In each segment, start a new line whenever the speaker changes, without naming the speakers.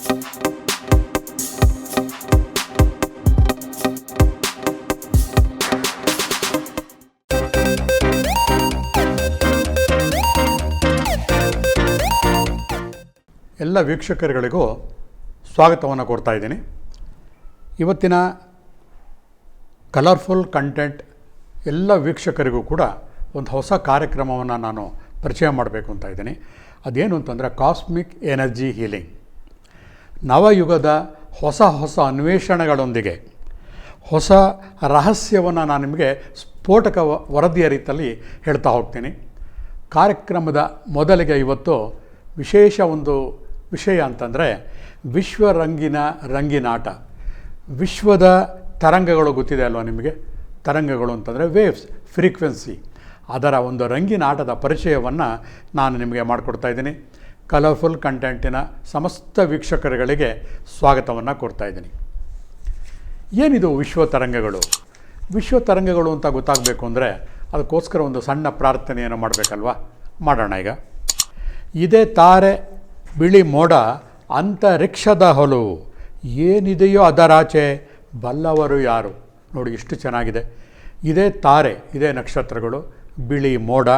ಎಲ್ಲ ವೀಕ್ಷಕರುಗಳಿಗೂ ಸ್ವಾಗತವನ್ನು ಕೊಡ್ತಾ ಇದ್ದೀನಿ. ಇವತ್ತಿನ ಕಲರ್ಫುಲ್ ಕಂಟೆಂಟ್ ಎಲ್ಲ ವೀಕ್ಷಕರಿಗೂ ಕೂಡ ಒಂದು ಹೊಸ ಕಾರ್ಯಕ್ರಮವನ್ನು ನಾನು ಪರಿಚಯ ಮಾಡಬೇಕು ಅಂತ ಇದ್ದೀನಿ. ಅದೇನು ಅಂತಂದರೆ ಕಾಸ್ಮಿಕ್ ಎನರ್ಜಿ ಹೀಲಿಂಗ್. ನವಯುಗದ ಹೊಸ ಹೊಸ ಅನ್ವೇಷಣೆಗಳೊಂದಿಗೆ, ಹೊಸ ರಹಸ್ಯವನ್ನು ನಾನು ನಿಮಗೆ ಸ್ಫೋಟಕ ವರದಿಯ ರೀತಿಯಲ್ಲಿ ಹೇಳ್ತಾ ಹೋಗ್ತೀನಿ. ಕಾರ್ಯಕ್ರಮದ ಮೊದಲಿಗೆ ಇವತ್ತು ವಿಶೇಷ ಒಂದು ವಿಷಯ ಅಂತಂದರೆ, ವಿಶ್ವ ರಂಗಿನ ರಂಗಿನಾಟ. ವಿಶ್ವದ ತರಂಗಗಳು ಗೊತ್ತಿದೆ ಅಲ್ವಾ ನಿಮಗೆ? ತರಂಗಗಳು ಅಂತಂದರೆ ವೇವ್ಸ್ ಫ್ರೀಕ್ವೆನ್ಸಿ ಅದರ ಒಂದು ರಂಗಿನಾಟದ ಪರಿಚಯವನ್ನು ನಾನು ನಿಮಗೆ ಮಾಡಿಕೊಡ್ತಾ ಇದ್ದೀನಿ. ಕಲರ್ಫುಲ್ ಕಂಟೆಂಟಿನ ಸಮಸ್ತ ವೀಕ್ಷಕರುಗಳಿಗೆ ಸ್ವಾಗತವನ್ನು ಕೊಡ್ತಾ ಇದ್ದೀನಿ. ಏನಿದು ವಿಶ್ವ ತರಂಗಗಳು? ವಿಶ್ವ ತರಂಗಗಳು ಅಂತ ಗೊತ್ತಾಗಬೇಕು ಅಂದರೆ ಅದಕ್ಕೋಸ್ಕರ ಒಂದು ಸಣ್ಣ ಪ್ರಾರ್ಥನೆಯನ್ನು ಮಾಡಬೇಕಲ್ವಾ? ಮಾಡೋಣ ಈಗ. ಇದೇ ತಾರೆ, ಬಿಳಿ ಮೋಡ, ಅಂತರಿಕ್ಷದ ಹೊಲವು ಏನಿದೆಯೋ ಅದರಾಚೆ, ಬಲ್ಲವರು ಯಾರು? ನೋಡಿ ಎಷ್ಟು ಚೆನ್ನಾಗಿದೆ. ಇದೇ ತಾರೆ, ಇದೇ ನಕ್ಷತ್ರಗಳು, ಬಿಳಿ ಮೋಡ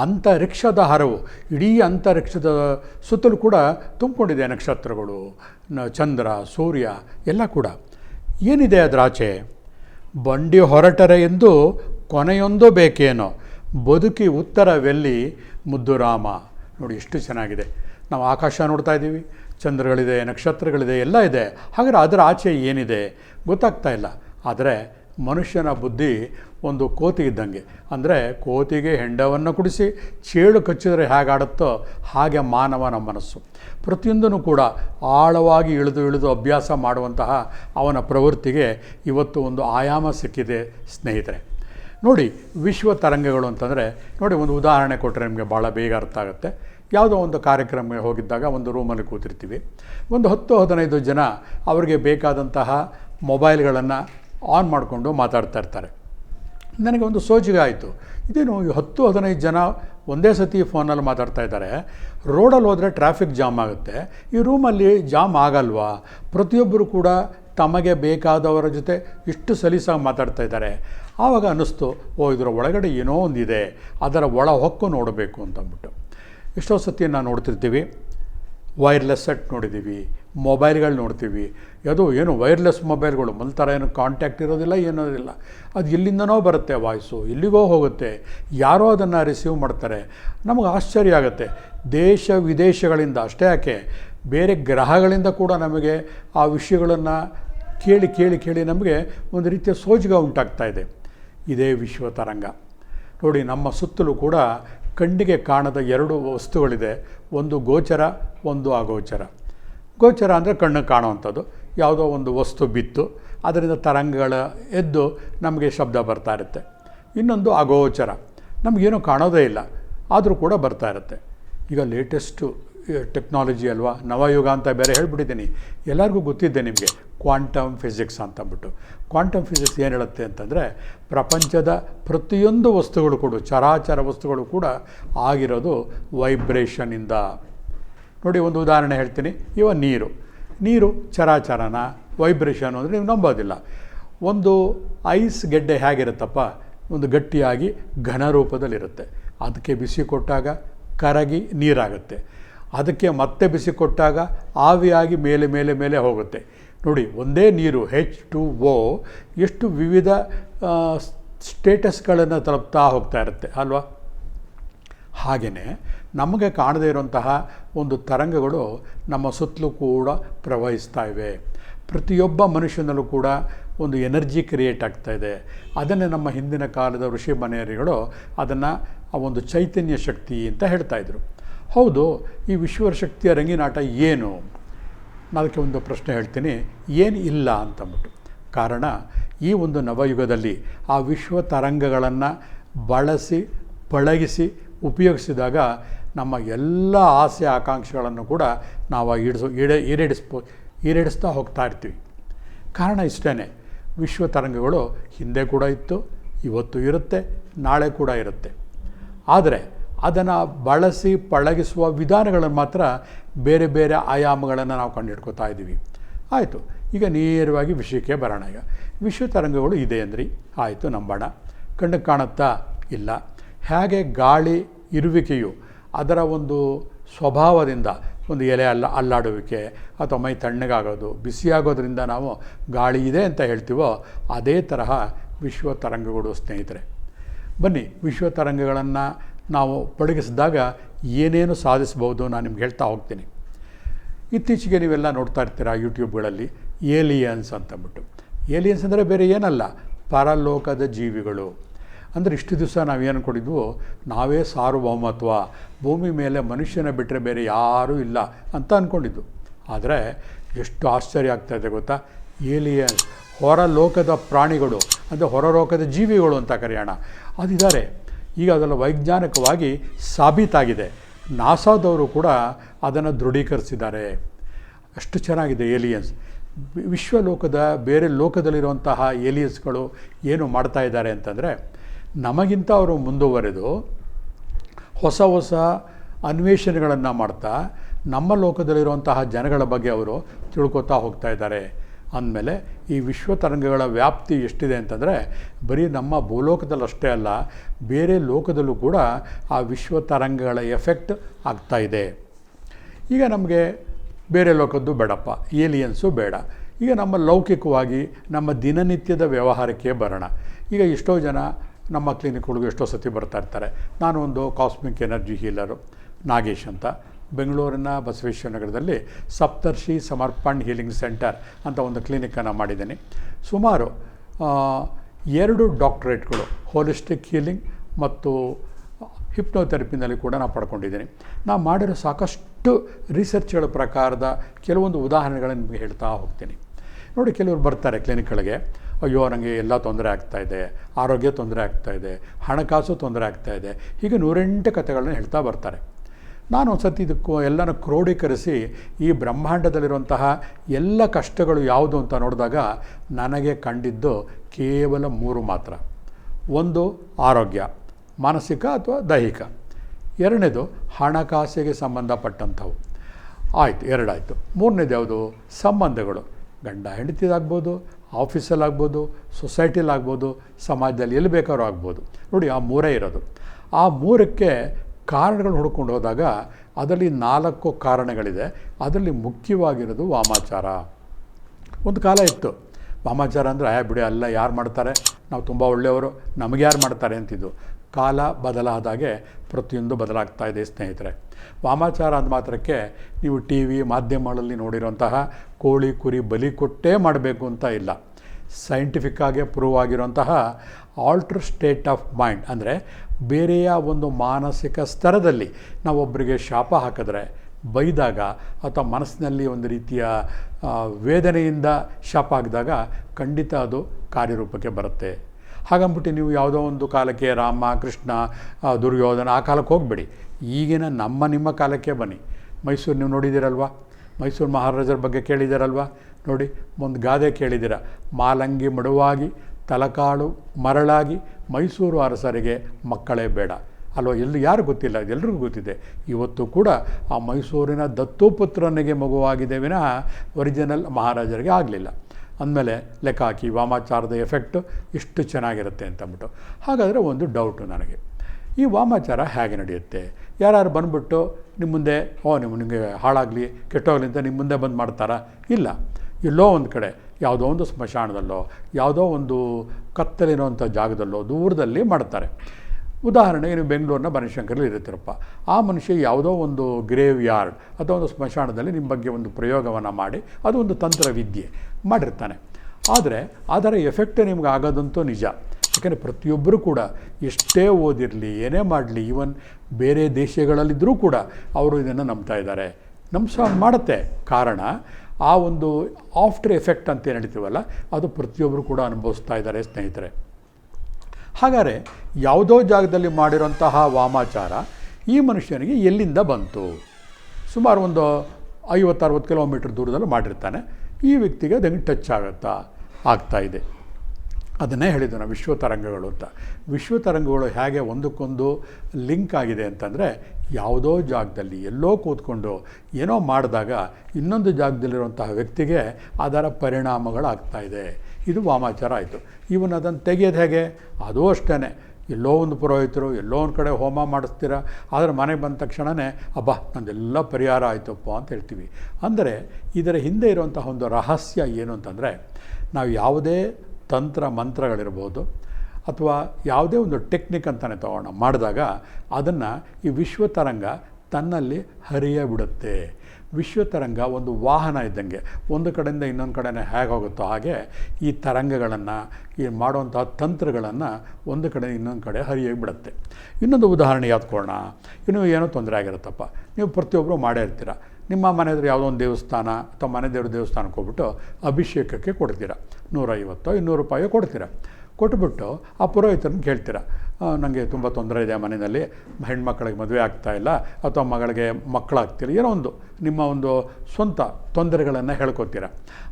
ಅಂತರಿಕ್ಷದ ಹರವು, ಇಡೀ ಅಂತರಿಕ್ಷದ ಸುತ್ತಲೂ ಕೂಡ ತುಂಬಿಕೊಂಡಿದೆ ನಕ್ಷತ್ರಗಳು. ಚಂದ್ರ, ಸೂರ್ಯ ಎಲ್ಲ ಕೂಡ. ಏನಿದೆ ಅದರಾಚೆ ಬಂಡಿ ಹೊರಟರೆ ಎಂದು ಕೊನೆಯೊಂದು ಬೇಕೇನೋ? ಬದುಕಿ ಉತ್ತರವೆಲ್ಲಿ? ಮುದ್ದುರಾಮ. ನೋಡಿ ಎಷ್ಟು ಚೆನ್ನಾಗಿದೆ. ನಾವು ಆಕಾಶ ನೋಡ್ತಾ ಇದ್ದೀವಿ, ಚಂದ್ರಗಳಿದೆ, ನಕ್ಷತ್ರಗಳಿದೆ, ಎಲ್ಲ ಇದೆ. ಹಾಗಾದ್ರೆ ಅದರ ಆಚೆ ಏನಿದೆ? ಗೊತ್ತಾಗ್ತಾ ಇಲ್ಲ. ಆದರೆ ಮನುಷ್ಯನ ಬುದ್ಧಿ ಒಂದು ಕೋತಿ ಇದ್ದಂಗೆ. ಅಂದರೆ ಕೋತಿಗೆ ಹೆಂಡವನ್ನು ಕುಡಿಸಿ ಚೇಳು ಕಚ್ಚಿದರೆ ಹೇಗಾಡುತ್ತೋ ಹಾಗೆ ಮಾನವನ ಮನಸ್ಸು. ಪ್ರತಿಯೊಂದನ್ನು ಕೂಡ ಆಳವಾಗಿ ಇಳಿದು ಇಳಿದು ಅಭ್ಯಾಸ ಮಾಡುವಂತಹ ಅವನ ಪ್ರವೃತ್ತಿಗೆ ಇವತ್ತು ಒಂದು ಆಯಾಮ ಸಿಕ್ಕಿದೆ ಸ್ನೇಹಿತರೆ. ನೋಡಿ, ವಿಶ್ವ ತರಂಗಗಳು ಅಂತಂದರೆ, ನೋಡಿ ಒಂದು ಉದಾಹರಣೆ ಕೊಟ್ಟರೆ ನಿಮಗೆ ಭಾಳ ಬೇಗ ಅರ್ಥ ಆಗುತ್ತೆ. ಯಾವುದೋ ಒಂದು ಕಾರ್ಯಕ್ರಮಕ್ಕೆ ಹೋಗಿದ್ದಾಗ ಒಂದು ರೂಮಲ್ಲಿ ಕೂತಿರ್ತೀವಿ. ಒಂದು ಹತ್ತು ಹದಿನೈದು ಜನ ಅವರಿಗೆ ಬೇಕಾದಂತಹ ಮೊಬೈಲ್ಗಳನ್ನು ಆನ್ ಮಾಡಿಕೊಂಡು ಮಾತಾಡ್ತಾ ಇರ್ತಾರೆ. ನನಗೆ ಒಂದು ಸೋಜಿಗೆ ಆಯಿತು. ಇದೇನು ಹತ್ತು, ಹದಿನೈದು ಜನ ಒಂದೇ ಸತಿ ಫೋನಲ್ಲಿ ಮಾತಾಡ್ತಾ ಇದ್ದಾರೆ. ರೋಡಲ್ಲಿ ಹೋದರೆ ಟ್ರಾಫಿಕ್ ಜಾಮ್ ಆಗುತ್ತೆ. ಈ ರೂಮಲ್ಲಿ ಜಾಮ್ ಆಗಲ್ವಾ? ಪ್ರತಿಯೊಬ್ಬರು ಕೂಡ ತಮಗೆ ಬೇಕಾದವರ ಜೊತೆ ಇಷ್ಟು ಸಲೀಸಾಗಿ ಮಾತಾಡ್ತಾ ಇದ್ದಾರೆ. ಆವಾಗ ಅನ್ನಿಸ್ತು, ಓ, ಇದರ ಒಳಗಡೆ ಏನೋ ಒಂದಿದೆ. ಅದರ ಒಳ ಹೊಕ್ಕು ನೋಡಬೇಕು ಅಂತಂದ್ಬಿಟ್ಟು. ಎಷ್ಟೋ ಸತಿ ನಾವು ನೋಡ್ತಿರ್ತೀವಿ. ವೈರ್ಲೆಸ್ ಸೆಟ್ ನೋಡಿದ್ದೀವಿ. ಮೊಬೈಲ್ಗಳು ನೋಡ್ತೀವಿ. ಅದು ಏನು ವೈರ್ಲೆಸ್ ಮೊಬೈಲ್ಗಳು ಮೊದಲ ಏನು ಕಾಂಟ್ಯಾಕ್ಟ್ ಇರೋದಿಲ್ಲ ಏನೋದಿಲ್ಲ ಅದು ಎಲ್ಲಿಂದನೋ ಬರುತ್ತೆ ವಾಯ್ಸು, ಎಲ್ಲಿಗೋ ಹೋಗುತ್ತೆ. ಯಾರೋ ಅದನ್ನು ರಿಸೀವ್ ಮಾಡ್ತಾರೆ. ನಮಗೆ ಆಶ್ಚರ್ಯ ಆಗುತ್ತೆ. ದೇಶ ವಿದೇಶಗಳಿಂದ, ಅಷ್ಟೇ ಯಾಕೆ, ಬೇರೆ ಗ್ರಹಗಳಿಂದ ಕೂಡ ನಮಗೆ ಆ ವಿಷಯಗಳನ್ನು ಕೇಳಿ ಕೇಳಿ ಕೇಳಿ ನಮಗೆ ಒಂದು ರೀತಿಯ ಸೋಜಿಗ ಉಂಟಾಗ್ತಾ ಇದೆ. ಇದೇ ವಿಶ್ವ ತರಂಗ. ನೋಡಿ, ನಮ್ಮ ಸುತ್ತಲೂ ಕೂಡ ಕಣ್ಣಿಗೆ ಕಾಣದ ಎರಡು ವಸ್ತುಗಳಿದೆ. ಒಂದು ಗೋಚರ, ಒಂದು ಅಗೋಚರ. ಗೋಚರ ಅಂದರೆ ಕಣ್ಣು ಕಾಣುವಂಥದ್ದು. ಯಾವುದೋ ಒಂದು ವಸ್ತು ಬಿತ್ತು. ಅದರಿಂದ ತರಂಗಗಳ ಎದ್ದು ನಮಗೆ ಶಬ್ದ ಬರ್ತಾ ಇರುತ್ತೆ. ಇನ್ನೊಂದು ಅಗೋಚರ. ನಮಗೇನು ಕಾಣೋದೇ ಇಲ್ಲ. ಆದರೂ ಕೂಡ ಬರ್ತಾ ಇರುತ್ತೆ. ಈಗ ಲೇಟೆಸ್ಟು ಟೆಕ್ನಾಲಜಿ ಅಲ್ವಾ? ನವಯುಗ ಅಂತ ಬೇರೆ ಹೇಳ್ಬಿಟ್ಟಿದ್ದೀನಿ. ಎಲ್ಲರಿಗೂ ಗೊತ್ತಿದ್ದೆ ನಿಮಗೆ. ಕ್ವಾಂಟಮ್ ಫಿಸಿಕ್ಸ್ ಅಂತಂದ್ಬಿಟ್ಟು. ಕ್ವಾಂಟಮ್ ಫಿಸಿಕ್ಸ್ ಏನು ಹೇಳುತ್ತೆ ಅಂತಂದರೆ ಪ್ರಪಂಚದ ಪ್ರತಿಯೊಂದು ವಸ್ತುಗಳು ಕೂಡ, ಚರಾಚರ ವಸ್ತುಗಳು ಕೂಡ ಆಗಿರೋದು ವೈಬ್ರೇಷನಿಂದ ನೋಡಿ ಒಂದು ಉದಾಹರಣೆ ಹೇಳ್ತೀನಿ. ಇವ ನೀರು. ನೀರು ಚರಾಚರನ ವೈಬ್ರೇಷನ್ ಅಂದರೆ ನೀವು ನಂಬೋದಿಲ್ಲ. ಒಂದು ಐಸ್ ಗೆಡ್ಡೆ ಹೇಗಿರುತ್ತಪ್ಪ? ಒಂದು ಗಟ್ಟಿಯಾಗಿ ಘನ ರೂಪದಲ್ಲಿರುತ್ತೆ. ಅದಕ್ಕೆ ಬಿಸಿ ಕೊಟ್ಟಾಗ ಕರಗಿ ನೀರಾಗುತ್ತೆ. ಅದಕ್ಕೆ ಮತ್ತೆ ಬಿಸಿ ಕೊಟ್ಟಾಗ ಆವಿಯಾಗಿ ಮೇಲೆ ಮೇಲೆ ಮೇಲೆ ಹೋಗುತ್ತೆ. ನೋಡಿ, ಒಂದೇ ನೀರು ಹೆಚ್ ಟು ಓ ಎಷ್ಟು ವಿವಿಧ ಸ್ಟೇಟಸ್ಗಳನ್ನು ತಲುಪ್ತಾ ಹೋಗ್ತಾ ಇರುತ್ತೆ, ಅಲ್ವಾ? ಹಾಗೆಯೇ ನಮಗೆ ಕಾಣದೇ ಇರುವಂತಹ ಒಂದು ತರಂಗಗಳು ನಮ್ಮ ಸುತ್ತಲೂ ಕೂಡ ಪ್ರವಹಿಸ್ತಾ ಇವೆ. ಪ್ರತಿಯೊಬ್ಬ ಮನುಷ್ಯನಲ್ಲೂ ಕೂಡ ಒಂದು ಎನರ್ಜಿ ಕ್ರಿಯೇಟ್ ಆಗ್ತಾ ಇದೆ. ಅದನ್ನೇ ನಮ್ಮ ಹಿಂದಿನ ಕಾಲದ ಋಷಿ ಮನೆಯರಿಗಳು ಅದನ್ನು ಆ ಒಂದು ಚೈತನ್ಯ ಶಕ್ತಿ ಅಂತ ಹೇಳ್ತಾಯಿದ್ರು ಹೌದು, ಈ ವಿಶ್ವ ಶಕ್ತಿಯ ರಂಗಿನಾಟ ಏನು? ಅದಕ್ಕೆ ಒಂದು ಪ್ರಶ್ನೆ ಹೇಳ್ತೀನಿ. ಏನು ಇಲ್ಲ ಅಂತಂದ್ಬಿಟ್ಟು. ಕಾರಣ, ಈ ಒಂದು ನವಯುಗದಲ್ಲಿ ಆ ವಿಶ್ವ ತರಂಗಗಳನ್ನು ಬಳಸಿ, ಪಳಗಿಸಿ, ಉಪಯೋಗಿಸಿದಾಗ ನಮ್ಮ ಎಲ್ಲ ಆಸೆ ಆಕಾಂಕ್ಷೆಗಳನ್ನು ಕೂಡ ನಾವು ಈಡಿಸೋ, ಈಡೇ, ಈಡೇರಿಸ್ಬೋ, ಈಡೇರಿಸ್ತಾ ಹೋಗ್ತಾ ಇರ್ತೀವಿ. ಕಾರಣ ಇಷ್ಟೇ ವಿಶ್ವ ತರಂಗಗಳು ಹಿಂದೆ ಕೂಡ ಇತ್ತು, ಇವತ್ತು ಇರುತ್ತೆ, ನಾಳೆ ಕೂಡ ಇರುತ್ತೆ. ಆದರೆ ಅದನ್ನು ಬಳಸಿ ಪಳಗಿಸುವ ವಿಧಾನಗಳನ್ನು ಮಾತ್ರ ಬೇರೆ ಬೇರೆ ಆಯಾಮಗಳನ್ನು ನಾವು ಕಂಡುಹಿಡ್ಕೊತಾ ಇದ್ದೀವಿ. ಆಯಿತು, ಈಗ ನೇರವಾಗಿ ವಿಷಯಕ್ಕೆ ಬರೋಣ ಈಗ. ವಿಶ್ವ ತರಂಗಗಳು ಇದೆ ಅಂದ್ರಿ. ಆಯಿತು, ನಂಬೋಣ. ಕಣ್ಣಿಗೆ ಕಾಣುತ್ತಾ ಇಲ್ಲ. ಹೇಗೆ ಗಾಳಿ, ಇರುವಿಕೆಯು ಅದರ ಒಂದು ಸ್ವಭಾವದಿಂದ ಒಂದು ಎಲೆ ಅಲ್ಲ ಅಲ್ಲಾಡುವಿಕೆ ಅಥವಾ ಮೈ ತಣ್ಣಗಾಗೋದು, ಬಿಸಿಯಾಗೋದ್ರಿಂದ ನಾವು ಗಾಳಿ ಇದೆ ಅಂತ ಹೇಳ್ತೀವೋ ಅದೇ ತರಹ ವಿಶ್ವ ತರಂಗಗಳು ಸ್ನೇಹಿತರೆ. ಬನ್ನಿ, ವಿಶ್ವ ತರಂಗಗಳನ್ನು ನಾವು ಪಳಗಿಸಿದಾಗ ಏನೇನು ಸಾಧಿಸ್ಬೋದು ನಾನು ನಿಮ್ಗೆ ಹೇಳ್ತಾ ಹೋಗ್ತೀನಿ. ಇತ್ತೀಚೆಗೆ ನೀವೆಲ್ಲ ನೋಡ್ತಾ ಇರ್ತೀರ ಯೂಟ್ಯೂಬ್ಗಳಲ್ಲಿ ಏಲಿಯನ್ಸ್ ಅಂತಂದ್ಬಿಟ್ಟು ಏಲಿಯನ್ಸ್ ಅಂದರೆ ಬೇರೆ ಏನಲ್ಲ, ಪರಲೋಕದ ಜೀವಿಗಳು. ಅಂದರೆ ಇಷ್ಟು ದಿವಸ ನಾವೇನು ಕೊಡಿದ್ವು, ನಾವೇ ಸಾರ್ವಭೌಮತ್ವ, ಭೂಮಿ ಮೇಲೆ ಮನುಷ್ಯನ ಬಿಟ್ಟರೆ ಬೇರೆ ಯಾರೂ ಇಲ್ಲ ಅಂತ ಅಂದ್ಕೊಂಡಿದ್ದು ಆದರೆ ಎಷ್ಟು ಆಶ್ಚರ್ಯ ಆಗ್ತಾಯಿದೆ ಗೊತ್ತಾ? ಏಲಿಯನ್ಸ್ ಹೊರಲೋಕದ ಪ್ರಾಣಿಗಳು, ಅಂದರೆ ಹೊರಲೋಕದ ಜೀವಿಗಳು ಅಂತ ಕರೆಯೋಣ. ಅದಿದ್ದಾರೆ ಈಗ ಅದೆಲ್ಲ ವೈಜ್ಞಾನಿಕವಾಗಿ ಸಾಬೀತಾಗಿದೆ. ನಾಸಾದವರು ಕೂಡ ಅದನ್ನು ದೃಢೀಕರಿಸಿದ್ದಾರೆ. ಅಷ್ಟು ಚೆನ್ನಾಗಿದೆ ಏಲಿಯನ್ಸ್. ವಿಶ್ವಲೋಕದ ಬೇರೆ ಲೋಕದಲ್ಲಿರುವಂತಹ ಏಲಿಯನ್ಸ್ಗಳು ಏನು ಮಾಡ್ತಾ ಇದ್ದಾರೆ ಅಂತಂದರೆ ನಮಗಿಂತ ಅವರು ಮುಂದುವರೆದು ಹೊಸ ಹೊಸ ಅನ್ವೇಷಣೆಗಳನ್ನು ಮಾಡ್ತಾ ನಮ್ಮ ಲೋಕದಲ್ಲಿರುವಂತಹ ಜನಗಳ ಬಗ್ಗೆ ಅವರು ತಿಳ್ಕೊತಾ ಹೋಗ್ತಾ ಇದ್ದಾರೆ. ಅಂದಮೇಲೆ ಈ ವಿಶ್ವ ತರಂಗಗಳ ವ್ಯಾಪ್ತಿ ಎಷ್ಟಿದೆ ಅಂತಂದರೆ ಬರೀ ನಮ್ಮ ಭೂಲೋಕದಲ್ಲಷ್ಟೇ ಅಲ್ಲ, ಬೇರೆ ಲೋಕದಲ್ಲೂ ಕೂಡ ಆ ವಿಶ್ವ ತರಂಗಗಳ ಎಫೆಕ್ಟ್ ಆಗ್ತಾ ಇದೆ. ಈಗ ನಮಗೆ ಬೇರೆ ಲೋಕದ್ದು ಬೇಡಪ್ಪ, ಏಲಿಯನ್ಸು ಬೇಡ. ಈಗ ನಮ್ಮ ಲೌಕಿಕವಾಗಿ ನಮ್ಮ ದಿನನಿತ್ಯದ ವ್ಯವಹಾರಕ್ಕೆ ಬರೋಣ. ಈಗ ಎಷ್ಟೋ ಜನ ನಮ್ಮ ಕ್ಲಿನಿಕ್ಗಳಿಗೂ ಎಷ್ಟೋ ಸತಿ ಬರ್ತಾ ಇರ್ತಾರೆ. ನಾನು ಒಂದು ಕಾಸ್ಮಿಕ್ ಎನರ್ಜಿ ಹೀಲರು, ನಾಗೇಶ್ ಅಂತ. ಬೆಂಗಳೂರಿನ ಬಸವೇಶ್ವರ ನಗರದಲ್ಲಿ ಸಪ್ತರ್ಷಿ ಸಮರ್ಪಣ್ ಹೀಲಿಂಗ್ ಸೆಂಟರ್ ಅಂತ ಒಂದು ಕ್ಲಿನಿಕನ್ನು ಮಾಡಿದ್ದೀನಿ. ಸುಮಾರು ಎರಡು ಡಾಕ್ಟ್ರೇಟ್ಗಳು, ಹೋಲಿಸ್ಟಿಕ್ ಹೀಲಿಂಗ್ ಮತ್ತು ಹಿಪ್ನೋಥೆರಪಿನಲ್ಲಿ ಕೂಡ ನಾನು ಪಡ್ಕೊಂಡಿದ್ದೀನಿ. ನಾನು ಮಾಡಿರೋ ಸಾಕಷ್ಟು ರಿಸರ್ಚ್ಗಳ ಪ್ರಕಾರದ ಕೆಲವೊಂದು ಉದಾಹರಣೆಗಳನ್ನು ನಿಮಗೆ ಹೇಳ್ತಾ ಹೋಗ್ತೀನಿ. ನೋಡಿ, ಕೆಲವರು ಬರ್ತಾರೆ ಕ್ಲಿನಿಕ್ಗಳಿಗೆ. ಅಯ್ಯೋ ನನಗೆ ಎಲ್ಲ ತೊಂದರೆ ಆಗ್ತಾಯಿದೆ ಆರೋಗ್ಯ ತೊಂದರೆ ಆಗ್ತಾಯಿದೆ ಹಣಕಾಸು ತೊಂದರೆ ಆಗ್ತಾಯಿದೆ ಹೀಗೆ ನೂರೆಂಟು ಕಥೆಗಳನ್ನ ಹೇಳ್ತಾ ಬರ್ತಾರೆ. ನಾನು ಒಂದು ಸತಿ ಇದಕ್ಕೂ ಎಲ್ಲನ ಕ್ರೋಢೀಕರಿಸಿ ಈ ಬ್ರಹ್ಮಾಂಡದಲ್ಲಿರುವಂತಹ ಎಲ್ಲ ಕಷ್ಟಗಳು ಯಾವುದು ಅಂತ ನೋಡಿದಾಗ ನನಗೆ ಕಂಡಿದ್ದು ಕೇವಲ ಮೂರು ಮಾತ್ರ. ಒಂದು, ಆರೋಗ್ಯ, ಮಾನಸಿಕ ಅಥವಾ ದೈಹಿಕ. ಎರಡನೇದು, ಹಣಕಾಸಿಗೆ ಸಂಬಂಧಪಟ್ಟಂಥವು. ಆಯಿತು, ಎರಡಾಯಿತು. ಮೂರನೇದು ಯಾವುದು? ಸಂಬಂಧಗಳು. ಗಂಡ ಹೆಂಡತಿದಾಗ್ಬೋದು ಆಫೀಸಲ್ಲಾಗ್ಬೋದು ಸೊಸೈಟಿಲಾಗ್ಬೋದು ಸಮಾಜದಲ್ಲಿ ಎಲ್ಲಿ ಬೇಕಾದ್ರೂ ಆಗ್ಬೋದು. ನೋಡಿ, ಆ ಮೂರೇ ಇರೋದು. ಆ ಮೂರಕ್ಕೆ ಕಾರಣಗಳು ಹುಡ್ಕೊಂಡು ಹೋದಾಗ ಅದರಲ್ಲಿ ನಾಲ್ಕು ಕಾರಣಗಳಿದೆ. ಅದರಲ್ಲಿ ಮುಖ್ಯವಾಗಿರೋದು ವಾಮಾಚಾರ. ಒಂದು ಕಾಲ ಇತ್ತು. ವಾಮಾಚಾರ ಅಂದರೆ ಆಯ ಬಿಡಿ, ಅಲ್ಲ ಯಾರು ಮಾಡ್ತಾರೆ? ನಾವು ತುಂಬ ಒಳ್ಳೆಯವರು, ನಮಗೆ ಯಾರು ಮಾಡ್ತಾರೆ? ಅಂತಿದ್ದು. ಕಾಲ ಬದಲಾದಾಗೆ ಪ್ರತಿಯೊಂದು ಬದಲಾಗ್ತಾ ಇದೆ ಸ್ನೇಹಿತರೆ. ವಾಮಾಚಾರ ಅಂದ ಮಾತ್ರಕ್ಕೆ ನೀವು ಟಿ ವಿ, ಮಾಧ್ಯಮಗಳಲ್ಲಿ ನೋಡಿರುವಂತಹ ಕೋಳಿ, ಕುರಿ ಬಲಿ ಕೊಟ್ಟೇ ಮಾಡಬೇಕು ಅಂತ ಇಲ್ಲ. ಸೈಂಟಿಫಿಕ್ಕಾಗೆ ಪ್ರೂವ್ ಆಗಿರುವಂತಹ ಆಲ್ಟ್ರ್ ಸ್ಟೇಟ್ ಆಫ್ ಮೈಂಡ್ ಅಂದರೆ ಬೇರೆಯ ಒಂದು ಮಾನಸಿಕ ಸ್ತರದಲ್ಲಿ ನಾವೊಬ್ಬರಿಗೆ ಶಾಪ ಹಾಕಿದ್ರೆ ಬೈದಾಗ ಅಥವಾ ಮನಸ್ಸಿನಲ್ಲಿ ಒಂದು ರೀತಿಯ ವೇದನೆಯಿಂದ ಶಾಪ ಹಾಕಿದಾಗ ಖಂಡಿತ ಅದು ಕಾರ್ಯರೂಪಕ್ಕೆ ಬರುತ್ತೆ. ಹಾಗಂದ್ಬಿಟ್ಟು ನೀವು ಯಾವುದೋ ಒಂದು ಕಾಲಕ್ಕೆ ರಾಮ, ಕೃಷ್ಣ ದುರ್ಯೋಧನ ಆ ಕಾಲಕ್ಕೆ ಹೋಗಬೇಡಿ. ಈಗಿನ ನಮ್ಮ ನಿಮ್ಮ ಕಾಲಕ್ಕೆ ಬನ್ನಿ. ಮೈಸೂರು ನೀವು ನೋಡಿದ್ದೀರಲ್ವಾ? ಮೈಸೂರು ಮಹಾರಾಜರ ಬಗ್ಗೆ ಕೇಳಿದ್ದೀರಲ್ವಾ? ನೋಡಿ, ಒಂದು ಗಾದೆ ಕೇಳಿದ್ದೀರ. ಮಾಲಂಗಿ ಮಡುವಾಗಿ, ತಲಕಾಳು ಮರಳಾಗಿ ಮೈಸೂರು ಅರಸರಿಗೆ ಮಕ್ಕಳೇ ಬೇಡ. ಅಲ್ವಾ? ಎಲ್ಲಿ ಯಾರು ಗೊತ್ತಿಲ್ಲ? ಎಲ್ರಿಗೂ ಗೊತ್ತಿದೆ. ಇವತ್ತು ಕೂಡ ಆ ಮೈಸೂರಿನ ದತ್ತುಪುತ್ರನಿಗೆ ಮಗುವಾಗಿದೆ ವಿನಃ ಒರಿಜಿನಲ್ ಮಹಾರಾಜರಿಗೆ ಆಗಲಿಲ್ಲ. ಅಂದಮೇಲೆ ಲೆಕ್ಕ ಹಾಕಿ ವಾಮಾಚಾರದ ಎಫೆಕ್ಟು ಇಷ್ಟು ಚೆನ್ನಾಗಿರುತ್ತೆ ಅಂತಂದ್ಬಿಟ್ಟು. ಹಾಗಾದರೆ ಒಂದು ಡೌಟು ನನಗೆ. ಈ ವಾಮಾಚಾರ ಹೇಗೆ ನಡೆಯುತ್ತೆ? ಯಾರು ಬಂದುಬಿಟ್ಟು ನಿಮ್ಮ ಮುಂದೆ, ಓ ನಿಮ್ಮ ನಿಮಗೆ ಹಾಳಾಗಲಿ, ಕೆಟ್ಟೋಗಲಿ ಅಂತ ನಿಮ್ಮ ಮುಂದೆ ಬಂದು ಮಾಡ್ತಾರಾ? ಇಲ್ಲ. ಎಲ್ಲೋ ಒಂದು ಕಡೆ, ಯಾವುದೋ ಒಂದು ಸ್ಮಶಾನದಲ್ಲೋ, ಯಾವುದೋ ಒಂದು ಕತ್ತಲಿರುವಂಥ ಜಾಗದಲ್ಲೋ ದೂರದಲ್ಲಿ ಮಾಡ್ತಾರೆ. ಉದಾಹರಣೆಗೆ ನೀವು ಬೆಂಗಳೂರಿನ ಬನಶಂಕರಲ್ಲಿ ಇರುತ್ತಿರಪ್ಪ. ಆ ಮನುಷ್ಯ ಯಾವುದೋ ಒಂದು ಗ್ರೇವ್ ಯಾರ್ಡ್ ಅಥವಾ ಒಂದು ಸ್ಮಶಾನದಲ್ಲಿ ನಿಮ್ಮ ಬಗ್ಗೆ ಒಂದು ಪ್ರಯೋಗವನ್ನು ಮಾಡಿ, ಅದು ಒಂದು ತಂತ್ರ ವಿದ್ಯೆ ಮಾಡಿರ್ತಾನೆ. ಆದರೆ ಅದರ ಎಫೆಕ್ಟ್ ನಿಮ್ಗೆ ಆಗೋದಂತೂ ನಿಜ. ಯಾಕೆಂದರೆ ಪ್ರತಿಯೊಬ್ಬರೂ ಕೂಡ ಎಷ್ಟೇ ಓದಿರಲಿ, ಏನೇ ಮಾಡಲಿ, ಈವನ್ ಬೇರೆ ದೇಶಗಳಲ್ಲಿದ್ದರೂ ಕೂಡ ಅವರು ಇದನ್ನು ನಂಬ್ತಾ ಇದ್ದಾರೆ. ನಂಬಿಸ ಮಾಡುತ್ತೆ. ಕಾರಣ, ಆ ಒಂದು ಆಫ್ಟರ್ ಎಫೆಕ್ಟ್ ಅಂತ ಏನು ಹೇಳ್ತೀವಲ್ಲ, ಅದು ಪ್ರತಿಯೊಬ್ಬರು ಕೂಡ ಅನುಭವಿಸ್ತಾ ಇದ್ದಾರೆ ಸ್ನೇಹಿತರೆ. ಹಾಗಾದರೆ ಯಾವುದೋ ಜಾಗದಲ್ಲಿ ಮಾಡಿರೋಂತಹ ವಾಮಾಚಾರ ಈ ಮನುಷ್ಯನಿಗೆ ಎಲ್ಲಿಂದ ಬಂತು? ಸುಮಾರು ಒಂದು ಐವತ್ತು ಅರವತ್ತು ಕಿಲೋಮೀಟ್ರ್ ದೂರದಲ್ಲಿ ಮಾಡಿರ್ತಾನೆ. ಈ ವ್ಯಕ್ತಿಗೆ ಅದಂಗೆ ಟಚ್ ಆಗುತ್ತಾ? ಆಗ್ತಾ ಇದೆ. ಅದನ್ನೇ ಹೇಳಿದ್ದು ನಾನು ವಿಶ್ವ ತರಂಗಗಳು ಅಂತ. ವಿಶ್ವ ತರಂಗಗಳು ಹೇಗೆ ಒಂದಕ್ಕೊಂದು ಲಿಂಕ್ ಆಗಿದೆ ಅಂತಂದರೆ, ಯಾವುದೋ ಜಾಗದಲ್ಲಿ, ಎಲ್ಲೋ ಕೂತ್ಕೊಂಡು ಏನೋ ಮಾಡಿದಾಗ ಇನ್ನೊಂದು ಜಾಗದಲ್ಲಿರುವಂತಹ ವ್ಯಕ್ತಿಗೆ ಅದರ ಪರಿಣಾಮಗಳಾಗ್ತಾ ಇದೆ. ಇದು ವಾಮಾಚಾರ ಆಯಿತು. ಇವನು ಅದನ್ನು ತೆಗೆಯೋದು ಹೇಗೆ? ಅದೂ ಅಷ್ಟೇ ಎಲ್ಲೋ ಒಂದು ಪುರೋಹಿತರು, ಎಲ್ಲೋ ಒಂದು ಕಡೆ ಹೋಮ ಮಾಡಿಸ್ತೀರ? ಆದರೆ ಮನೆಗೆ ಬಂದ ತಕ್ಷಣವೇ ಅಬ್ಬ, ನಂದೆಲ್ಲ ಪರಿಹಾರ ಆಯಿತಪ್ಪ ಅಂತ ಹೇಳ್ತೀವಿ. ಅಂದರೆ ಇದರ ಹಿಂದೆ ಇರುವಂತಹ ಒಂದು ರಹಸ್ಯ ಏನು ಅಂತಂದರೆ, ನಾವು ಯಾವುದೇ ತಂತ್ರ, ಮಂತ್ರಗಳಿರ್ಬೋದು, ಅಥವಾ ಯಾವುದೇ ಒಂದು ಟೆಕ್ನಿಕ್ ಅಂತಲೇ ತಗೋಣ. ಮಾಡಿದಾಗ ಅದನ್ನು ಈ ವಿಶ್ವತರಂಗ ತನ್ನಲ್ಲಿ ಹರಿಯ ಬಿಡುತ್ತೆ. ವಿಶ್ವತರಂಗ ಒಂದು ವಾಹನ ಇದ್ದಂಗೆ. ಒಂದು ಕಡೆಯಿಂದ ಇನ್ನೊಂದು ಕಡೆನೇ ಹೇಗೆ ಹೋಗುತ್ತೋ ಹಾಗೆ ಈ ತರಂಗಗಳನ್ನು, ಈ ಮಾಡುವಂಥ ತಂತ್ರಗಳನ್ನು ಒಂದು ಕಡೆ ಇನ್ನೊಂದು ಕಡೆ ಹರಿಯಾಗಿ ಬಿಡುತ್ತೆ. ಇನ್ನೊಂದು ಉದಾಹರಣೆ ಯಾವ್ದುಕೊಳ್ಳೋಣ ಇನ್ನು ಏನೋ ತೊಂದರೆ ಆಗಿರುತ್ತಪ್ಪ. ನೀವು ಪ್ರತಿಯೊಬ್ಬರು ಮಾಡೇ ಇರ್ತೀರ. ನಿಮ್ಮ ಮನೆ ಹತ್ರ ಯಾವುದೋ ಒಂದು ದೇವಸ್ಥಾನ ಅಥವಾ ಮನೆ ದೇವ್ರ ದೇವಸ್ಥಾನಕ್ಕೆ ಹೋಗ್ಬಿಟ್ಟು ಅಭಿಷೇಕಕ್ಕೆ ಕೊಡ್ತೀರ. ನೂರೈವತ್ತೋ ಇನ್ನೂರು ರೂಪಾಯೋ ಕೊಡ್ತೀರ. ಕೊಟ್ಬಿಟ್ಟು ಆ ಪುರೋಹಿತರನ್ನ ಕೇಳ್ತೀರ. ನನಗೆ ತುಂಬ ತೊಂದರೆ ಇದೆ ಮನೆಯಲ್ಲಿ. ಹೆಣ್ಮಕ್ಳಿಗೆ ಮದುವೆ ಆಗ್ತಾ ಇಲ್ಲ, ಅಥವಾ ಮಗಳಿಗೆ ಮಕ್ಕಳಾಗ್ತಿಲ್ಲ, ಏನೋ ಒಂದು ನಿಮ್ಮ ಒಂದು ಸ್ವಂತ ತೊಂದರೆಗಳನ್ನು ಹೇಳ್ಕೊತೀರ.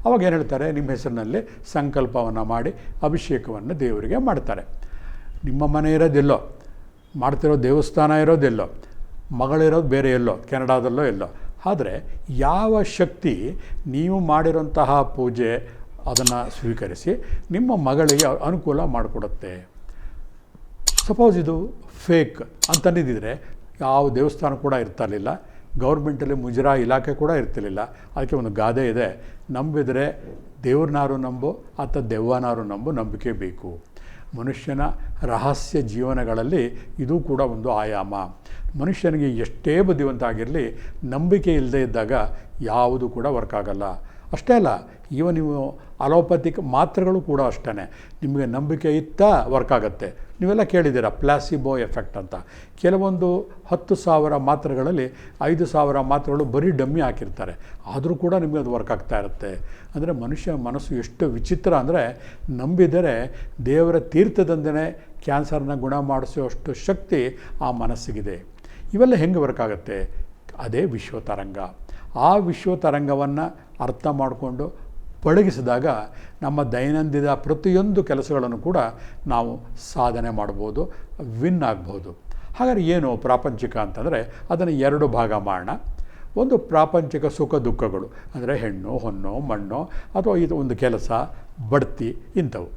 ಅವಾಗ ಏನು ಹೇಳ್ತಾರೆ, ನಿಮ್ಮ ಹೆಸರಿನಲ್ಲಿ ಸಂಕಲ್ಪವನ್ನು ಮಾಡಿ ಅಭಿಷೇಕವನ್ನು ದೇವರಿಗೆ ಮಾಡ್ತಾರೆ. ನಿಮ್ಮ ಮನೆ ಇರೋದಿಲ್ಲೋ, ಮಾಡ್ತಿರೋ ದೇವಸ್ಥಾನ ಇರೋದಿಲ್ಲೋ, ಮಗಳಿರೋದು ಬೇರೆ ಎಲ್ಲೋ, ಕೆನಡಾದಲ್ಲೋ ಎಲ್ಲೋ, ಆದರೆ ಯಾವ ಶಕ್ತಿ ನೀವು ಮಾಡಿರೋಂತಹ ಪೂಜೆ ಅದನ್ನು ಸ್ವೀಕರಿಸಿ ನಿಮ್ಮ ಮಗಳಿಗೆ ಅನುಕೂಲ ಮಾಡಿಕೊಡುತ್ತೆ. ಸಪೋಸ್ ಇದು ಫೇಕ್ ಅಂತಂದಿದ್ದರೆ ಯಾವ ದೇವಸ್ಥಾನ ಕೂಡ ಇರ್ತಿರಲಿಲ್ಲ. ಗೌರ್ಮೆಂಟಲ್ಲಿ ಮುಜರಾ ಇಲಾಖೆ ಕೂಡ ಇರ್ತಿರ್ಲಿಲ್ಲ. ಅದಕ್ಕೆ ಒಂದು ಗಾದೆ ಇದೆ. ನಂಬಿದರೆ ದೇವ್ರನಾರು ನಂಬು ಅಥವಾ ದೆವ್ವನಾರು ನಂಬು ನಂಬಿಕೆ ಬೇಕು. ಮನುಷ್ಯನ ರಹಸ್ಯ ಜೀವನಗಳಲ್ಲಿ ಇದು ಕೂಡ ಒಂದು ಆಯಾಮ. ಮನುಷ್ಯನಿಗೆ ಎಷ್ಟೇ ಬುದ್ಧಿವಂತ ಆಗಿರಲಿ ನಂಬಿಕೆ ಇಲ್ಲದೆ ಇದ್ದಾಗ ಯಾವುದು ಕೂಡ ವರ್ಕ್ ಆಗಲ್ಲ. ಅಷ್ಟೇ ಅಲ್ಲ, ಈವನ್ ನೀವು ಅಲೋಪತಿಕ್ ಮಾತ್ರೆಗಳು ಕೂಡ ಅಷ್ಟೇ ನಿಮಗೆ ನಂಬಿಕೆ ಇತ್ತಾ ವರ್ಕ್ ಆಗುತ್ತೆ. ನೀವೆಲ್ಲ ಕೇಳಿದ್ದೀರ? ಪ್ಲಾಸಿಬೋ ಎಫೆಕ್ಟ್ ಅಂತ. ಕೆಲವೊಂದು ಹತ್ತು ಸಾವಿರ ಮಾತ್ರೆಗಳಲ್ಲಿ ಐದು ಸಾವಿರ ಮಾತ್ರೆಗಳು ಬರೀ ಡಮ್ಮಿ ಹಾಕಿರ್ತಾರೆ. ಆದರೂ ಕೂಡ ನಿಮಗೆ ಅದು ವರ್ಕ್ ಆಗ್ತಾ ಇರುತ್ತೆ. ಅಂದರೆ ಮನುಷ್ಯ ಮನಸ್ಸು ಎಷ್ಟು ವಿಚಿತ್ರ ಅಂದರೆ ನಂಬಿದರೆ ದೇವರ ತೀರ್ಥದಂದೇ ಕ್ಯಾನ್ಸರ್ನ ಗುಣ ಮಾಡಿಸುವಷ್ಟು ಶಕ್ತಿ ಆ ಮನಸ್ಸಿಗಿದೆ. ಇವೆಲ್ಲ ಹೆಂಗೆ ವರ್ಕ್ ಆಗುತ್ತೆ? ಅದೇ ವಿಶ್ವತರಂಗ. ಆ ವಿಶ್ವತರಂಗವನ್ನು ಅರ್ಥ ಮಾಡಿಕೊಂಡು ಪಳಗಿಸಿದಾಗ ನಮ್ಮ ದೈನಂದಿನ ಪ್ರತಿಯೊಂದು ಕೆಲಸಗಳನ್ನು ಕೂಡ ನಾವು ಸಾಧನೆ ಮಾಡ್ಬೋದು, ವಿನ್ ಆಗ್ಬೋದು. ಹಾಗಾದರೆ ಏನು ಪ್ರಾಪಂಚಿಕ ಅಂತಂದರೆ ಅದನ್ನು ಎರಡು ಭಾಗ ಮಾಡೋಣ. ಒಂದು ಪ್ರಾಪಂಚಿಕ ಸುಖ ದುಃಖಗಳು, ಅಂದರೆ ಹೆಣ್ಣು, ಹೊನ್ನು, ಮಣ್ಣು, ಅಥವಾ ಇದು ಒಂದು ಕೆಲಸ, ಬಡ್ತಿ ಇಂಥವು.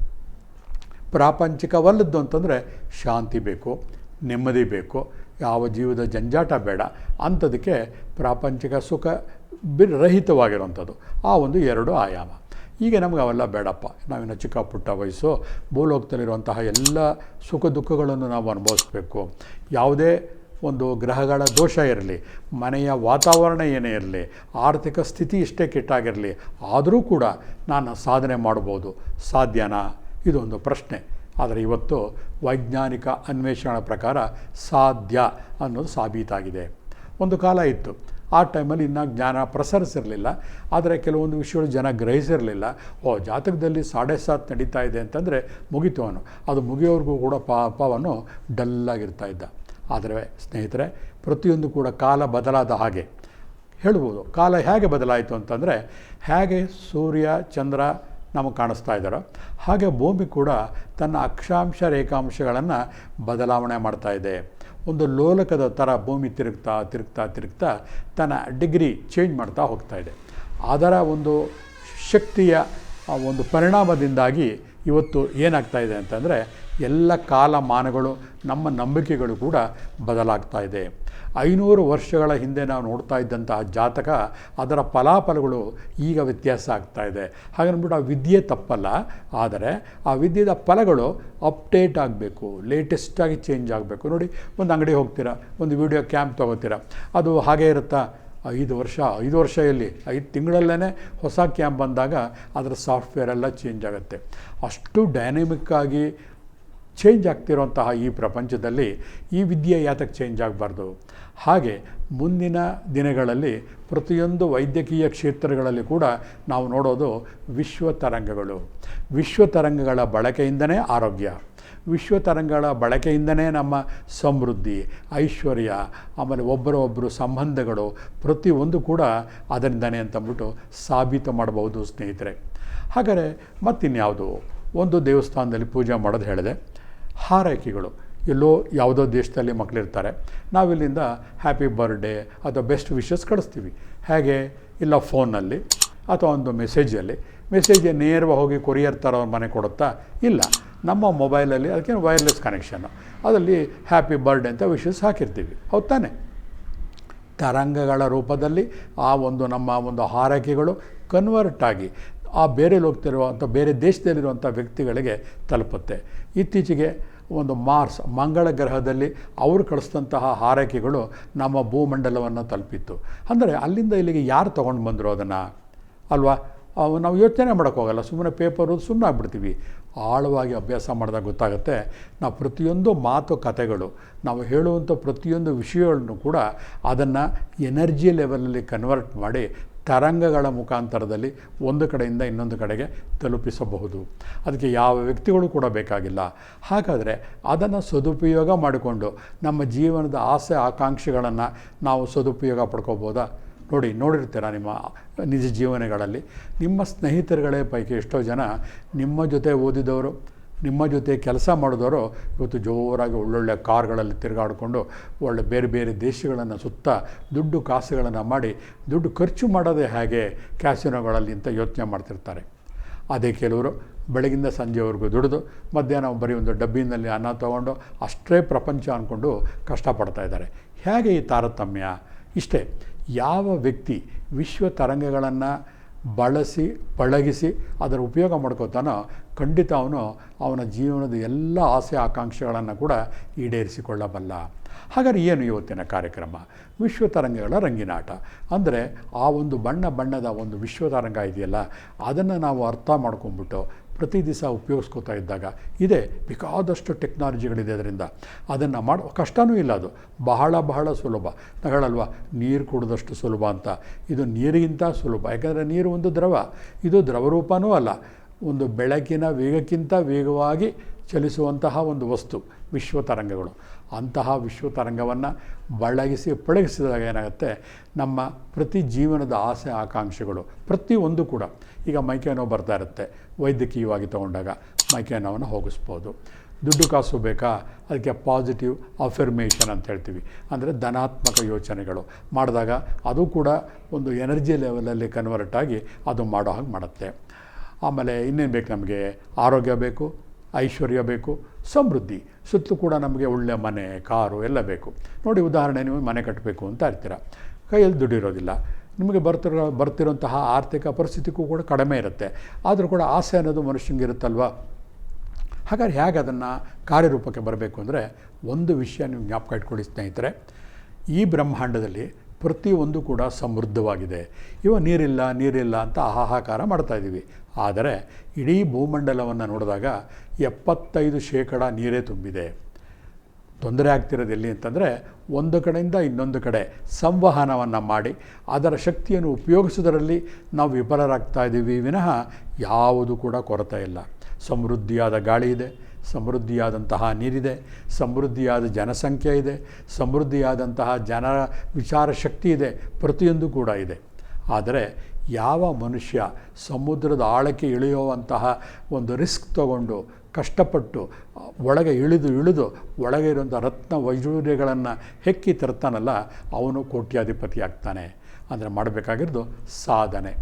ಪ್ರಾಪಂಚಿಕವಲ್ಲದ್ದು ಅಂತಂದರೆ ಶಾಂತಿ ಬೇಕು, ನೆಮ್ಮದಿ ಬೇಕು ಯಾವ ಜೀವದ ಜಂಜಾಟ ಬೇಡ. ಅಂಥದಕ್ಕೆ ಪ್ರಾಪಂಚಿಕ ಸುಖ ರಹಿತವಾಗಿರುವಂಥದ್ದು. ಆ ಒಂದು ಎರಡು ಆಯಾಮ. ಈಗ ನಮಗೆ ಅವೆಲ್ಲ ಬೇಡಪ್ಪ. ನಾವಿನ್ನು ಚಿಕ್ಕ ಪುಟ್ಟ ವಯಸ್ಸು, ಭೂಲೋಕದಲ್ಲಿರುವಂತಹ ಎಲ್ಲ ಸುಖ ದುಃಖಗಳನ್ನು ನಾವು ಅನುಭವಿಸ್ಬೇಕು. ಯಾವುದೇ ಒಂದು ಗ್ರಹಗಳ ದೋಷ ಇರಲಿ, ಮನೆಯ ವಾತಾವರಣ ಏನೇ ಇರಲಿ, ಆರ್ಥಿಕ ಸ್ಥಿತಿ ಇಷ್ಟೇ ಕೆಟ್ಟಾಗಿರಲಿ, ಆದರೂ ಕೂಡ ನಾನು ಸಾಧನೆ ಮಾಡ್ಬೋದು. ಸಾಧ್ಯನಾ? ಇದೊಂದು ಪ್ರಶ್ನೆ. ಆದರೆ ಇವತ್ತು ವೈಜ್ಞಾನಿಕ ಅನ್ವೇಷಣೆ ಪ್ರಕಾರ ಸಾಧ್ಯ ಅನ್ನೋದು ಸಾಬೀತಾಗಿದೆ. ಒಂದು ಕಾಲ ಇತ್ತು. ಆ ಟೈಮಲ್ಲಿ ಇನ್ನೂ ಜ್ಞಾನ ಪ್ರಸರಿಸಿರಲಿಲ್ಲ. ಆದರೆ ಕೆಲವೊಂದು ವಿಷಯಗಳು ಜನ ಗ್ರಹಿಸಿರಲಿಲ್ಲ. ಓ, ಜಾತಕದಲ್ಲಿ ಸಾಡೆ ಸಾತ್ ನಡೀತಾ ಇದೆ ಅಂತಂದರೆ ಮುಗಿತು ಅವನು. ಅದು ಮುಗಿಯೋರಿಗೂ ಕೂಡ ಪಾಪ ಅವನು ಡಲ್ಲಾಗಿರ್ತಾ ಇದ್ದ. ಆದರೆ ಸ್ನೇಹಿತರೆ, ಪ್ರತಿಯೊಂದು ಕೂಡ ಕಾಲ ಬದಲಾದ ಹಾಗೆ. ಹೇಳ್ಬೋದು, ಕಾಲ ಹೇಗೆ ಬದಲಾಯಿತು ಅಂತಂದರೆ, ಹೇಗೆ ಸೂರ್ಯ, ಚಂದ್ರ ನಮಗೆ ಕಾಣಿಸ್ತಾ ಇದ್ದಾರೋ ಹಾಗೆ ಭೂಮಿ ಕೂಡ ತನ್ನ ಅಕ್ಷಾಂಶ ರೇಖಾಂಶಗಳನ್ನು ಬದಲಾವಣೆ ಮಾಡ್ತಾ ಇದೆ. ಒಂದು ಲೋಲಕದ ಥರ ಭೂಮಿ ತಿರುಗ್ತಾ ತಿರುಗ್ತಾ ತಿರುಗ್ತಾ ತನ್ನ ಡಿಗ್ರಿ ಚೇಂಜ್ ಮಾಡ್ತಾ ಹೋಗ್ತಾ ಇದೆ. ಅದರ ಒಂದು ಶಕ್ತಿಯ ಒಂದು ಪರಿಣಾಮದಿಂದಾಗಿ ಇವತ್ತು ಏನಾಗ್ತಾ ಇದೆ ಅಂತಂದರೆ ಎಲ್ಲ ಕಾಲಮಾನಗಳು, ನಮ್ಮ ನಂಬಿಕೆಗಳು ಕೂಡ ಬದಲಾಗ್ತಾ ಇದೆ. ಐನೂರು ವರ್ಷಗಳ ಹಿಂದೆ ನಾವು ನೋಡ್ತಾ ಇದ್ದಂತಹ ಜಾತಕ, ಅದರ ಫಲಾಫಲಗಳು ಈಗ ವ್ಯತ್ಯಾಸ ಆಗ್ತಾ ಇದೆ. ಹಾಗನ್ಬಿಟ್ಟು ಆ ವಿದ್ಯೆ ತಪ್ಪಲ್ಲ, ಆದರೆ ಆ ವಿದ್ಯೆದ ಫಲಗಳು ಅಪ್ಡೇಟ್ ಆಗಬೇಕು ಲೇಟೆಸ್ಟಾಗಿ ಚೇಂಜ್ ಆಗಬೇಕು. ನೋಡಿ, ಒಂದು ಅಂಗಡಿ ಹೋಗ್ತೀರಾ, ಒಂದು ವಿಡಿಯೋ ಕ್ಯಾಂಪ್ ತೊಗೋತೀರಾ, ಅದು ಹಾಗೇ ಇರುತ್ತಾ? ಐದು ವರ್ಷ ಐದು ವರ್ಷ ಇಲ್ಲಿ ಐದು ತಿಂಗಳಲ್ಲೇ ಹೊಸ ಕ್ಯಾಂಪ್ ಬಂದಾಗ ಅದರ ಸಾಫ್ಟ್ವೇರ್ ಎಲ್ಲ ಚೇಂಜ್ ಆಗುತ್ತೆ. ಅಷ್ಟು ಡೈನಮಿಕ್ಕಾಗಿ ಚೇಂಜ್ ಆಗ್ತಿರುವಂತಹ ಈ ಪ್ರಪಂಚದಲ್ಲಿ ಈ ವಿದ್ಯೆ ಯಾತಕ್ಕೆ ಚೇಂಜ್ ಆಗಬಾರ್ದು? ಹಾಗೆ ಮುಂದಿನ ದಿನಗಳಲ್ಲಿ ಪ್ರತಿಯೊಂದು ವೈದ್ಯಕೀಯ ಕ್ಷೇತ್ರಗಳಲ್ಲಿ ಕೂಡ ನಾವು ನೋಡೋದು ವಿಶ್ವ ತರಂಗಗಳು. ವಿಶ್ವ ತರಂಗಗಳ ಬಳಕೆಯಿಂದನೇ ಆರೋಗ್ಯ. ವಿಶ್ವ ತರಂಗಗಳ ಬಳಕೆಯಿಂದನೇ ನಮ್ಮ ಸಮೃದ್ಧಿ, ಐಶ್ವರ್ಯ, ಆಮೇಲೆ ಒಬ್ಬರೊಬ್ಬರು ಸಂಬಂಧಗಳು ಪ್ರತಿಯೊಂದು ಕೂಡ ಅದರಿಂದನೇ ಅಂತಂದ್ಬಿಟ್ಟು ಸಾಬೀತು ಮಾಡಬಹುದು ಸ್ನೇಹಿತರೆ. ಹಾಗಾದರೆ ಮತ್ತಿನ್ಯಾವುದು? ಒಂದು ದೇವಸ್ಥಾನದಲ್ಲಿ ಪೂಜೆ ಮಾಡೋದು ಹೇಳಿದೆ. ಹಾರೈಕೆಗಳು. ಎಲ್ಲೋ ಯಾವುದೋ ದೇಶದಲ್ಲಿ ಮಕ್ಕಳಿರ್ತಾರೆ ನಾವಿಲ್ಲಿಂದ ಹ್ಯಾಪಿ ಬರ್ಡೇ ಅಥವಾ ಬೆಸ್ಟ್ ವಿಶಸ್ ಕಳಿಸ್ತೀವಿ. ಹೇಗೆ? ಇಲ್ಲ ಫೋನಲ್ಲಿ ಅಥವಾ ಒಂದು ಮೆಸೇಜಲ್ಲಿ ಮೆಸೇಜ್ ನೇರವಾಗಿ ಹೋಗಿ ಕೊರಿಯರ್ ಥರ ಅವ್ರ ಮನೆ ಕೊಡುತ್ತಾ? ಇಲ್ಲ. ನಮ್ಮ ಮೊಬೈಲಲ್ಲಿ ಅದಕ್ಕೆ ವೈರ್ಲೆಸ್ ಕನೆಕ್ಷನ್ನು ಅದರಲ್ಲಿ ಹ್ಯಾಪಿ ಬರ್ಡೇ ಅಂತ ವಿಶಸ್ ಹಾಕಿರ್ತೀವಿ. ಹೌದು ತಾನೆ? ತರಂಗಗಳ ರೂಪದಲ್ಲಿ ಆ ಒಂದು ನಮ್ಮ ಒಂದು ಹಾರೈಕೆಗಳು ಕನ್ವರ್ಟ್ ಆಗಿ ಆ ಬೇರೆ ಹೋಗ್ತಿರುವಂಥ, ಬೇರೆ ದೇಶದಲ್ಲಿರುವಂಥ ವ್ಯಕ್ತಿಗಳಿಗೆ ತಲುಪುತ್ತೆ. ಇತ್ತೀಚೆಗೆ ಒಂದು ಮಾರ್ಸ್, ಮಂಗಳ ಗ್ರಹದಲ್ಲಿ ಅವರು ಕಳಿಸಿದಂತಹ ಹಾರೈಕೆಗಳು ನಮ್ಮ ಭೂಮಂಡಲವನ್ನು ತಲುಪಿತ್ತು. ಅಂದರೆ ಅಲ್ಲಿಂದ ಇಲ್ಲಿಗೆ ಯಾರು ತೊಗೊಂಡು ಬಂದರು ಅದನ್ನು? ಅಲ್ವಾ? ನಾವು ಯೋಚನೆ ಮಾಡೋಕ್ಕೋಗಲ್ಲ, ಸುಮ್ಮನೆ ಪೇಪರು ಸುಮ್ಮನೆ ಆಗ್ಬಿಡ್ತೀವಿ ಆಳವಾಗಿ ಅಭ್ಯಾಸ ಮಾಡಿದಾಗ ಗೊತ್ತಾಗುತ್ತೆ, ನಾವು ಪ್ರತಿಯೊಂದು ಮಾತು ಕಥೆಗಳು, ನಾವು ಹೇಳುವಂಥ ಪ್ರತಿಯೊಂದು ವಿಷಯಗಳನ್ನು ಕೂಡ ಅದನ್ನು ಎನರ್ಜಿ ಲೆವೆಲಲ್ಲಿ ಕನ್ವರ್ಟ್ ಮಾಡಿ ತರಂಗಗಳ ಮುಖಾಂತರದಲ್ಲಿ ಒಂದು ಕಡೆಯಿಂದ ಇನ್ನೊಂದು ಕಡೆಗೆ ತಲುಪಿಸಬಹುದು. ಅದಕ್ಕೆ ಯಾವ ವ್ಯಕ್ತಿಗಳು ಕೂಡ ಬೇಕಾಗಿಲ್ಲ. ಹಾಗಾದರೆ ಅದನ್ನು ಸದುಪಯೋಗ ಮಾಡಿಕೊಂಡು ನಮ್ಮ ಜೀವನದ ಆಸೆ ಆಕಾಂಕ್ಷೆಗಳನ್ನು ನಾವು ಸದುಪಯೋಗ ಪಡ್ಕೋಬೋದಾ? ನೋಡಿ, ನೋಡಿರ್ತೀರ ನಿಮ್ಮ ನಿಜ ಜೀವನಗಳಲ್ಲಿ? ನಿಮ್ಮ ಸ್ನೇಹಿತರುಗಳೇ ಪೈಕಿ ಎಷ್ಟೋ ಜನ ನಿಮ್ಮ ಜೊತೆ ಓದಿದವರು ನಿಮ್ಮ ಜೊತೆ ಕೆಲಸ ಮಾಡಿದವರು ಇವತ್ತು ಜೋರಾಗಿ ಒಳ್ಳೊಳ್ಳೆ ಕಾರ್ಗಳಲ್ಲಿ ತಿರುಗಾಡಿಕೊಂಡು ಒಳ್ಳೆ ಬೇರೆ ಬೇರೆ ದೇಶಗಳನ್ನು ಸುತ್ತ ದುಡ್ಡು ಕಾಸುಗಳನ್ನು ಮಾಡಿ ದುಡ್ಡು ಖರ್ಚು ಮಾಡೋದೇ ಹೇಗೆ ಕ್ಯಾಸಿನೋಗಳಲ್ಲಿ ಅಂತ ಯೋಚನೆ ಮಾಡ್ತಿರ್ತಾರೆ. ಅದೇ ಕೆಲವರು ಬೆಳಗಿಂದ ಸಂಜೆವರೆಗೂ ದುಡಿದು ಮಧ್ಯಾಹ್ನ ಬರೀ ಒಂದು ಡಬ್ಬಿನಲ್ಲಿ ಅನ್ನ ತೊಗೊಂಡು ಅಷ್ಟೇ ಪ್ರಪಂಚ ಅಂದ್ಕೊಂಡು ಕಷ್ಟಪಡ್ತಾ ಇದ್ದಾರೆ. ಹೇಗೆ ಈ ತಾರತಮ್ಯ? ಇಷ್ಟೇ, ಯಾವ ವ್ಯಕ್ತಿ ವಿಶ್ವ ತರಂಗಗಳನ್ನು ಬಳಸಿ, ಪಳಗಿಸಿ ಅದರ ಉಪಯೋಗ ಮಾಡ್ಕೋತಾನೋ ಖಂಡಿತ ಅವನು ಅವನ ಜೀವನದ ಎಲ್ಲ ಆಸೆ ಆಕಾಂಕ್ಷೆಗಳನ್ನು ಕೂಡ ಈಡೇರಿಸಿಕೊಳ್ಳಬಲ್ಲ. ಹಾಗಾದ್ರೆ ಏನು ಇವತ್ತಿನ ಕಾರ್ಯಕ್ರಮ? ವಿಶ್ವ ತರಂಗಗಳ ರಂಗಿನಾಟ. ಅಂದರೆ ಆ ಒಂದು ಬಣ್ಣ ಬಣ್ಣದ ಒಂದು ವಿಶ್ವ ತರಂಗ ಇದೆಯಲ್ಲ, ಅದನ್ನು ನಾವು ಅರ್ಥ ಮಾಡ್ಕೊಂಬಿಟ್ಟು ಪ್ರತಿ ದಿವಸ ಉಪಯೋಗಿಸ್ಕೋತಾ ಇದ್ದಾಗ ಇದೆ ಬೇಕಾದಷ್ಟು ಟೆಕ್ನಾಲಜಿಗಳಿದೆ ಅದರಿಂದ. ಅದನ್ನು ಮಾಡೋ ಕಷ್ಟವೂ ಇಲ್ಲ ಅದು. ಬಹಳ ಬಹಳ ಸುಲಭ. ತಗೊಳ್ಳಲ್ವ? ನೀರು ಕುಡಿದಷ್ಟು ಸುಲಭ ಅಂತ. ಇದು ನೀರಿಗಿಂತ ಸುಲಭ. ಯಾಕಂದರೆ ನೀರು ಒಂದು ದ್ರವ. ಇದು ದ್ರವರೂಪನೂ ಅಲ್ಲ. ಒಂದು ಬೆಳಕಿನ ವೇಗಕ್ಕಿಂತ ವೇಗವಾಗಿ ಚಲಿಸುವಂತಹ ಒಂದು ವಸ್ತು, ವಿಶ್ವ ತರಂಗಗಳು. ಅಂತಹ ವಿಶ್ವ ತರಂಗವನ್ನು ಬಳಗಿಸಿ ಪಳಗಿಸಿದಾಗ ಏನಾಗುತ್ತೆ? ನಮ್ಮ ಪ್ರತಿ ಜೀವನದ ಆಸೆ, ಆಕಾಂಕ್ಷೆಗಳು ಪ್ರತಿಯೊಂದು ಕೂಡ ಈಗ ಮೈಕೆ ನೋವು ಬರ್ತಾ ಇರುತ್ತೆ. ವೈದ್ಯಕೀಯವಾಗಿ ತೊಗೊಂಡಾಗ ಮೈಕೆ ನೋವನ್ನು ಹೋಗಿಸ್ಬೋದು. ದುಡ್ಡು ಕಾಸು ಬೇಕಾ? ಅದಕ್ಕೆ ಪಾಸಿಟಿವ್ ಅಫರ್ಮೇಷನ್ ಅಂತ ಹೇಳ್ತೀವಿ. ಅಂದರೆ ಧನಾತ್ಮಕ ಯೋಚನೆಗಳು. ಮಾಡಿದಾಗ ಅದು ಕೂಡ ಒಂದು ಎನರ್ಜಿ ಲೆವೆಲಲ್ಲಿ ಕನ್ವರ್ಟ್ ಆಗಿ ಅದು ಮಾಡೋ ಹಾಗೆ ಮಾಡುತ್ತೆ. ಆಮೇಲೆ ಇನ್ನೇನು ಬೇಕು ನಮಗೆ? ಆರೋಗ್ಯ ಬೇಕು, ಐಶ್ವರ್ಯ ಬೇಕು, ಸಮೃದ್ಧಿ. ಸುತ್ತಲೂ ಕೂಡ ನಮಗೆ ಒಳ್ಳೆಯ ಮನೆ, ಕಾರು ಎಲ್ಲ ಬೇಕು. ನೋಡಿ ಉದಾಹರಣೆ, ನೀವು ಮನೆ ಕಟ್ಟಬೇಕು ಅಂತ ಇರ್ತೀರ ಕೈಯಲ್ಲಿ ದುಡ್ಡಿರೋದಿಲ್ಲ ನಿಮಗೆ ಬರ್ತಿರೋ, ಬರ್ತಿರೋಂತಹ ಆರ್ಥಿಕ ಪರಿಸ್ಥಿತಿಗೂ ಕೂಡ ಕಡಿಮೆ ಇರುತ್ತೆ. ಆದರೂ ಕೂಡ ಆಸೆ ಅನ್ನೋದು ಮನುಷ್ಯನಿಗೆ ಇರುತ್ತಲ್ವ? ಹಾಗಾದ್ರೆ ಹೇಗೆ ಅದನ್ನು ಕಾರ್ಯರೂಪಕ್ಕೆ ಬರಬೇಕು ಅಂದರೆ ಒಂದು ವಿಷಯ ನೀವು ಜ್ಞಾಪಕ ಇಟ್ಕೊಳ್ಳಿ ಸ್ನೇಹಿತರೆ. ಈ ಬ್ರಹ್ಮಾಂಡದಲ್ಲಿ ಪ್ರತಿಯೊಂದು ಕೂಡ ಸಮೃದ್ಧವಾಗಿದೆ. ಇವ ನೀರಿಲ್ಲ ನೀರಿಲ್ಲ ಅಂತ ಹಾಹಾಕಾರ ಮಾಡ್ತಾಯಿದ್ದೀವಿ ಆದರೆ ಇಡೀ ಭೂಮಂಡಲವನ್ನು ನೋಡಿದಾಗ ಎಪ್ಪತ್ತೈದು ಶೇಕಡ ನೀರೇ ತುಂಬಿದೆ. ತೊಂದರೆ ಆಗ್ತಿರೋದು ಎಲ್ಲಿ ಅಂತಂದರೆ ಒಂದು ಕಡೆಯಿಂದ ಇನ್ನೊಂದು ಕಡೆ ಸಂವಹನವನ್ನು ಮಾಡಿ, ಅದರ ಶಕ್ತಿಯನ್ನು ಉಪಯೋಗಿಸೋದರಲ್ಲಿ ನಾವು ವಿಫಲರಾಗ್ತಾ ಇದ್ದೀವಿ. ವಿನಃ ಯಾವುದು ಕೂಡ ಕೊರತೆ ಇಲ್ಲ. ಸಮೃದ್ಧಿಯಾದ ಗಾಳಿ ಇದೆ, ಸಮೃದ್ಧಿಯಾದಂತಹ ನೀರಿದೆ, ಸಮೃದ್ಧಿಯಾದ ಜನಸಂಖ್ಯೆ ಇದೆ, ಸಮೃದ್ಧಿಯಾದಂತಹ ಜನರ ವಿಚಾರ ಶಕ್ತಿ ಇದೆ, ಪ್ರತಿಯೊಂದು ಕೂಡ ಇದೆ. ಆದರೆ ಯಾವ ಮನುಷ್ಯ ಸಮುದ್ರದ ಆಳಕ್ಕೆ ಇಳಿಯುವಂತಹ ಒಂದು ರಿಸ್ಕ್ ತಗೊಂಡು ಕಷ್ಟಪಟ್ಟು, ಒಳಗೆ ಇಳಿದು ಇಳಿದು, ಒಳಗೆ ಇರುವಂಥ ರತ್ನ ವೈಜೂರ್ಯಗಳನ್ನು ಹೆಕ್ಕಿ ತರ್ತಾನಲ್ಲ, ಅವನು ಕೋಟ್ಯಾಧಿಪತಿ ಆಗ್ತಾನೆ ಅಂದರೆ ಮಾಡಬೇಕಾಗಿರೋದು ಸಾಧನೆ.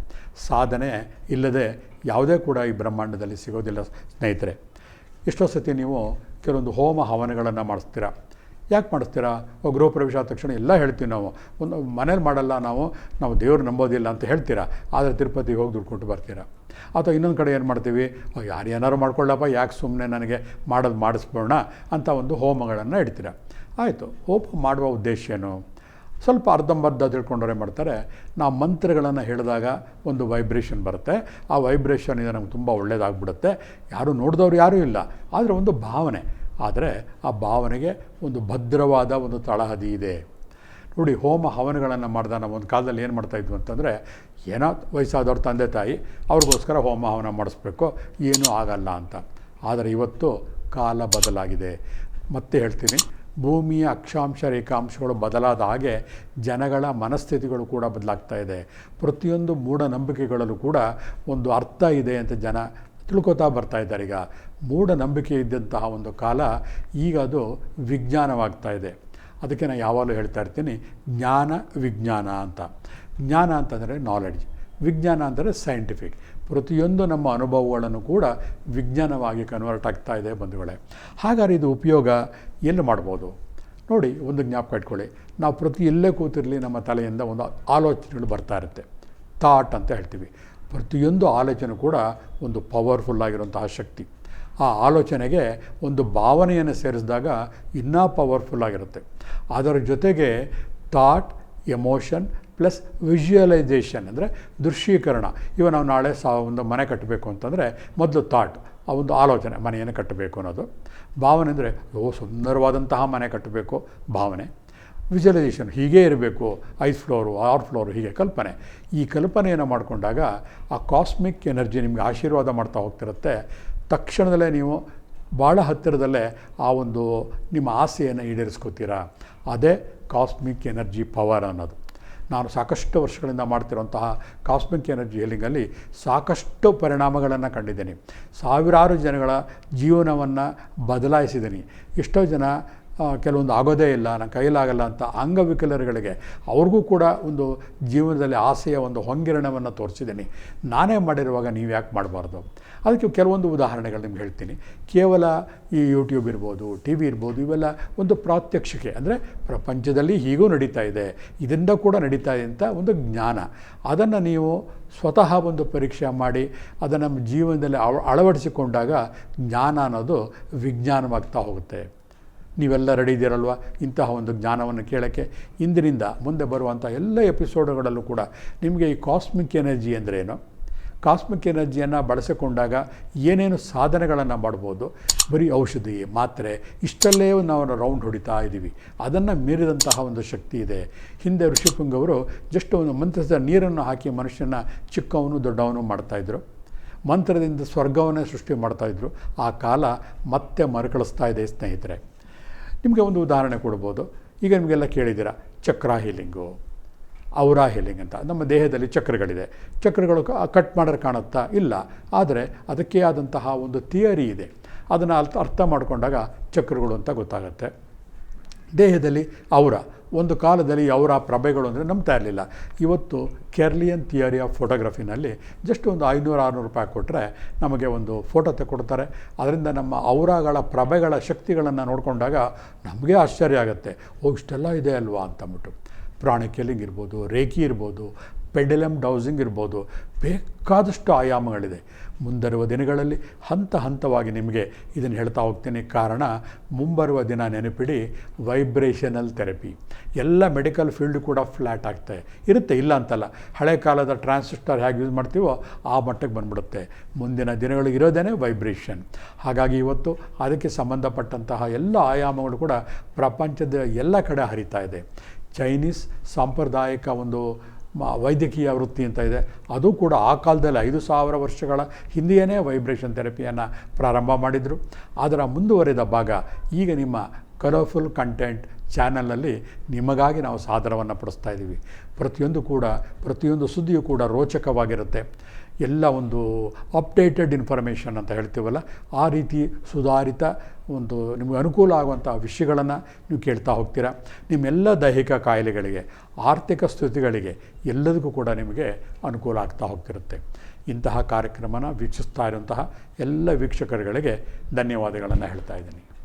ಸಾಧನೆ ಇಲ್ಲದೆ ಯಾವುದೇ ಕೂಡ ಈ ಬ್ರಹ್ಮಾಂಡದಲ್ಲಿ ಸಿಗೋದಿಲ್ಲ ಸ್ನೇಹಿತರೆ. ಎಷ್ಟೋ ಸತಿ ನೀವು ಕೆಲವೊಂದು ಹೋಮ ಹವನಗಳನ್ನು ಮಾಡಿಸ್ತೀರಾ. ಯಾಕೆ ಮಾಡಿಸ್ತೀರಾ? ಗೃಹ ಪ್ರವೇಶ ಆದ ತಕ್ಷಣ ಎಲ್ಲ ಹೇಳ್ತೀವಿ ನಾವು. ಒಂದು ಮನೇಲಿ ಮಾಡಲ್ಲ ನಾವು ನಾವು ದೇವ್ರು ನಂಬೋದಿಲ್ಲ ಅಂತ ಹೇಳ್ತೀರಾ. ಆದರೆ ತಿರುಪತಿಗೆ ಹೋಗಿ ದುಡ್ಡು ಕೊಟ್ಟು ಬರ್ತೀರಾ? ಅಥವಾ ಇನ್ನೊಂದು ಕಡೆ ಏನು ಮಾಡ್ತೀವಿ ಯಾರು ಏನಾರು ಮಾಡ್ಕೊಳ್ಳಪ್ಪ, ಯಾಕೆ ಸುಮ್ಮನೆ ನನಗೆ ಮಾಡೋದು ಮಾಡಿಸ್ಬೋಣ ಅಂತ ಒಂದು ಹೋಮಗಳನ್ನು ಇಡ್ತೀರ. ಆಯಿತು, ಹೋಮ ಮಾಡುವ ಉದ್ದೇಶ ಏನು? ಸ್ವಲ್ಪ ಅರ್ಧಂಬರ್ಧ ತಿಳ್ಕೊಂಡವ್ರೆ ಮಾಡ್ತಾರೆ ನಾವು ಮಂತ್ರಗಳನ್ನು ಹೇಳಿದಾಗ ಒಂದು ವೈಬ್ರೇಷನ್ ಬರುತ್ತೆ. ಆ ವೈಬ್ರೇಷನ್ ಇದೆ ನಮ್ಗೆ ತುಂಬ ಒಳ್ಳೆಯದಾಗ್ಬಿಡುತ್ತೆ ಯಾರೂ ನೋಡಿದವ್ರು ಯಾರೂ ಇಲ್ಲ, ಆದರೆ ಒಂದು ಭಾವನೆ. ಆದರೆ ಆ ಭಾವನೆಗೆ ಒಂದು ಭದ್ರವಾದ ಒಂದು ತಳಹದಿ ಇದೆ. ನೋಡಿ, ಹೋಮ ಹವನಗಳನ್ನು ಮಾಡಿದ ನಾವು ಒಂದು ಕಾಲದಲ್ಲಿ ಏನು ಮಾಡ್ತಾಯಿದ್ವಿ ಅಂತಂದರೆ, ಏನೋ ವಯಸ್ಸಾದವ್ರ ತಂದೆ ತಾಯಿ ಅವ್ರಿಗೋಸ್ಕರ ಹೋಮ ಹವನ ಮಾಡಿಸ್ಬೇಕು, ಏನೂ ಆಗಲ್ಲ ಅಂತ. ಆದರೆ ಇವತ್ತು ಕಾಲ ಬದಲಾಗಿದೆ. ಮತ್ತೆ ಹೇಳ್ತೀನಿ, ಭೂಮಿಯ ಅಕ್ಷಾಂಶ ರೇಖಾಂಶಗಳು ಬದಲಾದ ಹಾಗೆ ಜನಗಳ ಮನಸ್ಥಿತಿಗಳು ಕೂಡ ಬದಲಾಗ್ತಾ ಇದೆ. ಪ್ರತಿಯೊಂದು ಮೂಢನಂಬಿಕೆಗಳಲ್ಲೂ ಕೂಡ ಒಂದು ಅರ್ಥ ಇದೆ ಅಂತ ಜನ ತಿಳ್ಕೊತಾ ಬರ್ತಾ ಇದ್ದಾರೆ. ಈಗ ಮೂಢನಂಬಿಕೆ ಇದ್ದಂತಹ ಒಂದು ಕಾಲ ಈಗ ಅದು ವಿಜ್ಞಾನವಾಗ್ತಾ ಇದೆ. ಅದಕ್ಕೆ ನಾನು ಯಾವಾಗಲೂ ಹೇಳ್ತಾ ಇರ್ತೀನಿ, ಜ್ಞಾನ ವಿಜ್ಞಾನ ಅಂತ. ಜ್ಞಾನ ಅಂತಂದರೆ ನಾಲೆಡ್ಜ್ ವಿಜ್ಞಾನ ಅಂದರೆ ಸೈಂಟಿಫಿಕ್ ಪ್ರತಿಯೊಂದು ನಮ್ಮ ಅನುಭವಗಳನ್ನು ಕೂಡ ವಿಜ್ಞಾನವಾಗಿ ಕನ್ವರ್ಟ್ ಆಗ್ತಾ ಇದೆ ಬಂಧುಗಳೇ. ಹಾಗಾದ್ರೆ ಇದು ಉಪಯೋಗ ಎಲ್ಲಿ ಮಾಡ್ಬೋದು? ನೋಡಿ, ಒಂದು ಜ್ಞಾಪಕ ಇಟ್ಕೊಳ್ಳಿ. ನಾವು ಪ್ರತಿ ಎಲ್ಲೇ ಕೂತಿರಲಿ ನಮ್ಮ ತಲೆಯಿಂದ ಒಂದು ಆಲೋಚನೆಗಳು ಬರ್ತಾ ಇರುತ್ತೆ. ಥಾಟ್ ಅಂತ ಹೇಳ್ತೀವಿ. ಪ್ರತಿಯೊಂದು ಆಲೋಚನೆ ಕೂಡ ಒಂದು ಪವರ್ಫುಲ್ ಆಗಿರುವಂತಹ ಶಕ್ತಿ. ಆ ಆಲೋಚನೆಗೆ ಒಂದು ಭಾವನೆಯನ್ನು ಸೇರಿಸಿದಾಗ ಇನ್ನೂ ಪವರ್ಫುಲ್ ಆಗಿರುತ್ತೆ. ಅದರ ಜೊತೆಗೆ ಥಾಟ್ ಎಮೋಷನ್ ಪ್ಲಸ್ ವಿಜುವಲೈಸೇಷನ್ ಅಂದರೆ ದೃಶ್ಯೀಕರಣ. ಇವ ನಾವು ನಾಳೆ ಸಾ ಒಂದು ಮನೆ ಕಟ್ಟಬೇಕು ಅಂತಂದರೆ ಮೊದಲು ಥಾಟ್ ಆ ಒಂದು ಆಲೋಚನೆ, ಮನೆಯನ್ನು ಕಟ್ಟಬೇಕು ಅನ್ನೋದು. ಭಾವನೆ ಅಂದರೆ, ಓ, ಸುಂದರವಾದಂತಹ ಮನೆ ಕಟ್ಟಬೇಕು ಭಾವನೆ. ವಿಜುವಲೈಸೇಷನ್ ಹೀಗೇ ಇರಬೇಕು, ಐದು ಫ್ಲೋರು ಆರು ಫ್ಲೋರು ಹೀಗೆ ಕಲ್ಪನೆ. ಈ ಕಲ್ಪನೆಯನ್ನು ಮಾಡಿಕೊಂಡಾಗ ಆ ಕಾಸ್ಮಿಕ್ ಎನರ್ಜಿ ನಿಮಗೆ ಆಶೀರ್ವಾದ ಮಾಡ್ತಾ ಹೋಗ್ತಿರುತ್ತೆ. ತಕ್ಷಣದಲ್ಲೇ ನೀವು ಭಾಳ ಹತ್ತಿರದಲ್ಲೇ ಆ ಒಂದು ನಿಮ್ಮ ಆಸೆಯನ್ನು ಈಡೇರಿಸ್ಕೋತೀರಾ? ಅದೇ ಕಾಸ್ಮಿಕ್ ಎನರ್ಜಿ ಪವರ್ ಅನ್ನೋದು. ನಾನು ಸಾಕಷ್ಟು ವರ್ಷಗಳಿಂದ ಮಾಡ್ತಿರುವಂತಹ ಕಾಸ್ಮಿಕ್ ಎನರ್ಜಿ ಹೀಲಿಂಗಲ್ಲಿ ಸಾಕಷ್ಟು ಪರಿಣಾಮಗಳನ್ನು ಕಂಡಿದ್ದೀನಿ. ಸಾವಿರಾರು ಜನಗಳ ಜೀವನವನ್ನು ಬದಲಾಯಿಸಿದ್ದೀನಿ. ಎಷ್ಟೋ ಜನ ಕೆಲವೊಂದು ಆಗೋದೇ ಇಲ್ಲ ನನ್ನ ಕೈಲಾಗಲ್ಲ ಅಂತ ಅಂಗವಿಕಲರುಗಳಿಗೆ ಅವ್ರಿಗೂ ಕೂಡ ಒಂದು ಜೀವನದಲ್ಲಿ ಆಸೆಯ ಒಂದು ಹೊಂಗಿರಣವನ್ನು ತೋರಿಸಿದ್ದೀನಿ. ನಾನೇ ಮಾಡಿರುವಾಗ ನೀವು ಯಾಕೆ ಮಾಡಬಾರ್ದು? ಅದಕ್ಕೆ ಕೆಲವೊಂದು ಉದಾಹರಣೆಗಳು ನಿಮ್ಗೆ ಹೇಳ್ತೀನಿ. ಕೇವಲ ಈ ಯೂಟ್ಯೂಬ್ ಇರ್ಬೋದು ಟಿ ವಿ ಇರ್ಬೋದು, ಇವೆಲ್ಲ ಒಂದು ಪ್ರಾತ್ಯಕ್ಷಿಕೆ, ಅಂದರೆ ಪ್ರಪಂಚದಲ್ಲಿ ಹೀಗೂ ನಡೀತಾ ಇದೆ ಇದರಿಂದ ಕೂಡ ನಡೀತಾ ಇದೆ ಅಂತ ಒಂದು ಜ್ಞಾನ. ಅದನ್ನು ನೀವು ಸ್ವತಃ ಒಂದು ಪರೀಕ್ಷೆ ಮಾಡಿ, ಅದನ್ನು ನಮ್ಮ ಜೀವನದಲ್ಲಿ ಅಳ ಅಳವಡಿಸಿಕೊಂಡಾಗ ಜ್ಞಾನ ಅನ್ನೋದು ವಿಜ್ಞಾನವಾಗ್ತಾ ಹೋಗುತ್ತೆ. ನೀವೆಲ್ಲ ರೆಡಿ ಇದ್ದೀರಲ್ವ? ಇಂತಹ ಒಂದು ಜ್ಞಾನವನ್ನು ಕೇಳೋಕ್ಕೆ ಇಂದಿನಿಂದ ಮುಂದೆ ಬರುವಂಥ ಎಲ್ಲ ಎಪಿಸೋಡ್ಗಳಲ್ಲೂ ಕೂಡ ನಿಮಗೆ ಈ ಕಾಸ್ಮಿಕ್ ಎನರ್ಜಿ ಅಂದ್ರೇನು? ಕಾಸ್ಮಿಕ್ ಎನರ್ಜಿಯನ್ನು ಬಳಸಿಕೊಂಡಾಗ ಏನೇನು ಸಾಧನೆಗಳನ್ನು ಮಾಡ್ಬೋದು? ಬರೀ ಔಷಧಿ, ಮಾತ್ರೆ, ಇಷ್ಟಲ್ಲೇ ನಾವು ರೌಂಡ್ ಹೊಡಿತಾ ಇದ್ದೀವಿ ಅದನ್ನು ಮೀರಿದಂತಹ ಒಂದು ಶಕ್ತಿ ಇದೆ. ಹಿಂದೆ ಋಷಿಪುಂಗ್ ಅವರು ಜಸ್ಟ್ ಒಂದು ಮಂತ್ರದ ನೀರನ್ನು ಹಾಕಿ ಮನುಷ್ಯನ ಚಿಕ್ಕವನು ದೊಡ್ಡವನು ಮಾಡ್ತಾಯಿದ್ರು ಮಂತ್ರದಿಂದ ಸ್ವರ್ಗವನ್ನೇ ಸೃಷ್ಟಿ ಮಾಡ್ತಾಯಿದ್ರು ಆ ಕಾಲ ಮತ್ತೆ ಮರುಕಳಿಸ್ತಾ ಇದೆ ಸ್ನೇಹಿತರೆ. ನಿಮಗೆ ಒಂದು ಉದಾಹರಣೆ ಕೊಡ್ಬೋದು. ಈಗ ನಿಮಗೆಲ್ಲ ಕೇಳಿದ್ದೀರ, ಚಕ್ರ ಹೀಲಿಂಗು ಔರಾ ಹೀಲಿಂಗ್ ಅಂತ. ನಮ್ಮ ದೇಹದಲ್ಲಿ ಚಕ್ರಗಳಿದೆ. ಚಕ್ರಗಳು ಕಟ್ ಮಾಡೋರು ಕಾಣುತ್ತಾ? ಇಲ್ಲ. ಆದರೆ ಅದಕ್ಕೆ ಆದಂತಹ ಒಂದು ಥಿಯರಿ ಇದೆ. ಅದನ್ನು ಅರ್ಥ ಮಾಡಿಕೊಂಡಾಗ ಚಕ್ರಗಳು ಅಂತ ಗೊತ್ತಾಗುತ್ತೆ. ದೇಹದಲ್ಲಿ ಅವರ, ಒಂದು ಕಾಲದಲ್ಲಿ ಅವರ ಪ್ರಭೆಗಳು ಅಂದರೆ ನಂಬ್ತಾ ಇರಲಿಲ್ಲ. ಇವತ್ತು ಕೆರ್ಲಿಯನ್ ಥಿಯರಿ ಆಫ್ ಫೋಟೋಗ್ರಫಿನಲ್ಲಿ ಜಸ್ಟ್ ಒಂದು ಐನೂರು, ಆರುನೂರು ರೂಪಾಯಿ ಕೊಟ್ಟರೆ ನಮಗೆ ಒಂದು ಫೋಟೋ ತೆಕ್ಕೊಡ್ತಾರೆ. ಅದರಿಂದ ನಮ್ಮ ಔರಾಗಳ ಪ್ರಭೆಗಳ ಶಕ್ತಿಗಳನ್ನು ನೋಡಿಕೊಂಡಾಗ ನಮಗೆ ಆಶ್ಚರ್ಯ ಆಗುತ್ತೆ. ಓ, ಇಷ್ಟೆಲ್ಲ ಇದೆ ಅಲ್ವಾ ಅಂತಂದ್ಬಿಟ್ಟು ಪ್ರಾಣಿ ಕೆಲಿಂಗ್ ಇರ್ಬೋದು ರೇಖಿ ಇರ್ಬೋದು ಪೆಡಲಮ್ ಡೌಸಿಂಗ್ ಇರ್ಬೋದು, ಬೇಕಾದಷ್ಟು ಆಯಾಮಗಳಿದೆ. ಮುಂಬರುವ ದಿನಗಳಲ್ಲಿ ಹಂತ ಹಂತವಾಗಿ ನಿಮಗೆ ಇದನ್ನು ಹೇಳ್ತಾ ಹೋಗ್ತೀನಿ. ಕಾರಣ, ಮುಂಬರುವ ದಿನ ನೆನಪಿಡಿ ವೈಬ್ರೇಷನಲ್ ಥೆರಪಿ ಎಲ್ಲ ಮೆಡಿಕಲ್ ಫೀಲ್ಡ್ ಕೂಡ ಫ್ಲ್ಯಾಟ್ ಆಗ್ತದೆ. ಇರುತ್ತೆ, ಇಲ್ಲ ಅಂತಲ್ಲ. ಹಳೆ ಕಾಲದ ಟ್ರಾನ್ಸಿಸ್ಟರ್ ಹೇಗೆ ಯೂಸ್ ಮಾಡ್ತೀವೋ ಆ ಮಟ್ಟಕ್ಕೆ ಬಂದ್ಬಿಡುತ್ತೆ. ಮುಂದಿನ ದಿನಗಳಿಗೆ ಇರೋದೇ ವೈಬ್ರೇಷನ್ ಹಾಗಾಗಿ ಇವತ್ತು ಅದಕ್ಕೆ ಸಂಬಂಧಪಟ್ಟಂತಹ ಎಲ್ಲ ಆಯಾಮಗಳು ಕೂಡ ಪ್ರಪಂಚದ ಎಲ್ಲ ಕಡೆ ಹರಿತಾ ಇದೆ. ಚೈನೀಸ್ ಸಾಂಪ್ರದಾಯಿಕ ಒಂದು ಮ- ವೈದ್ಯಕೀಯ ವೃತ್ತಿ ಅಂತ ಇದೆ. ಅದು ಕೂಡ ಆ ಕಾಲದಲ್ಲಿ ಐದು ಸಾವಿರ ವರ್ಷಗಳ ಹಿಂದೆಯೇ ವೈಬ್ರೇಷನ್ ಥೆರಪಿಯನ್ನು ಪ್ರಾರಂಭ ಮಾಡಿದರು. ಅದರ ಮುಂದುವರೆದ ಭಾಗ ಈಗ ನಿಮ್ಮ ಕಲರ್ಫುಲ್ ಕಂಟೆಂಟ್ ಚಾನಲ್ನಲ್ಲಿ ನಿಮಗಾಗಿ ನಾವು ಸಾಧನವನ್ನು ಪಡಿಸ್ತಾ ಇದ್ದೀವಿ ಪ್ರತಿಯೊಂದು ಕೂಡ, ಪ್ರತಿಯೊಂದು ಸುದ್ದಿಯೂ ಕೂಡ ರೋಚಕವಾಗಿರುತ್ತೆ. ಎಲ್ಲ ಒಂದು ಅಪ್ಡೇಟೆಡ್ ಇನ್ಫಾರ್ಮೇಷನ್ ಅಂತ ಹೇಳ್ತೀವಲ್ಲ, ಆ ರೀತಿ ಸುಧಾರಿತ ಒಂದು ನಿಮಗೆ ಅನುಕೂಲ ಆಗುವಂಥ ವಿಷಯಗಳನ್ನು ನೀವು ಕೇಳ್ತಾ ಹೋಗ್ತೀರಾ. ನಿಮ್ಮೆಲ್ಲ ದೈಹಿಕ ಕಾಯಿಲೆಗಳಿಗೆ, ಆರ್ಥಿಕ ಸ್ಥಿತಿಗಳಿಗೆ ಎಲ್ಲದಕ್ಕೂ ಕೂಡ ನಿಮಗೆ ಅನುಕೂಲ ಆಗ್ತಾ ಹೋಗ್ತಿರುತ್ತೆ. ಇಂತಹ ಕಾರ್ಯಕ್ರಮನ ವೀಕ್ಷಿಸ್ತಾ ಇರುವಂತಹ ಎಲ್ಲ ವೀಕ್ಷಕರುಗಳಿಗೆ ಧನ್ಯವಾದಗಳನ್ನು ಹೇಳ್ತಾ ಇದ್ದೀನಿ.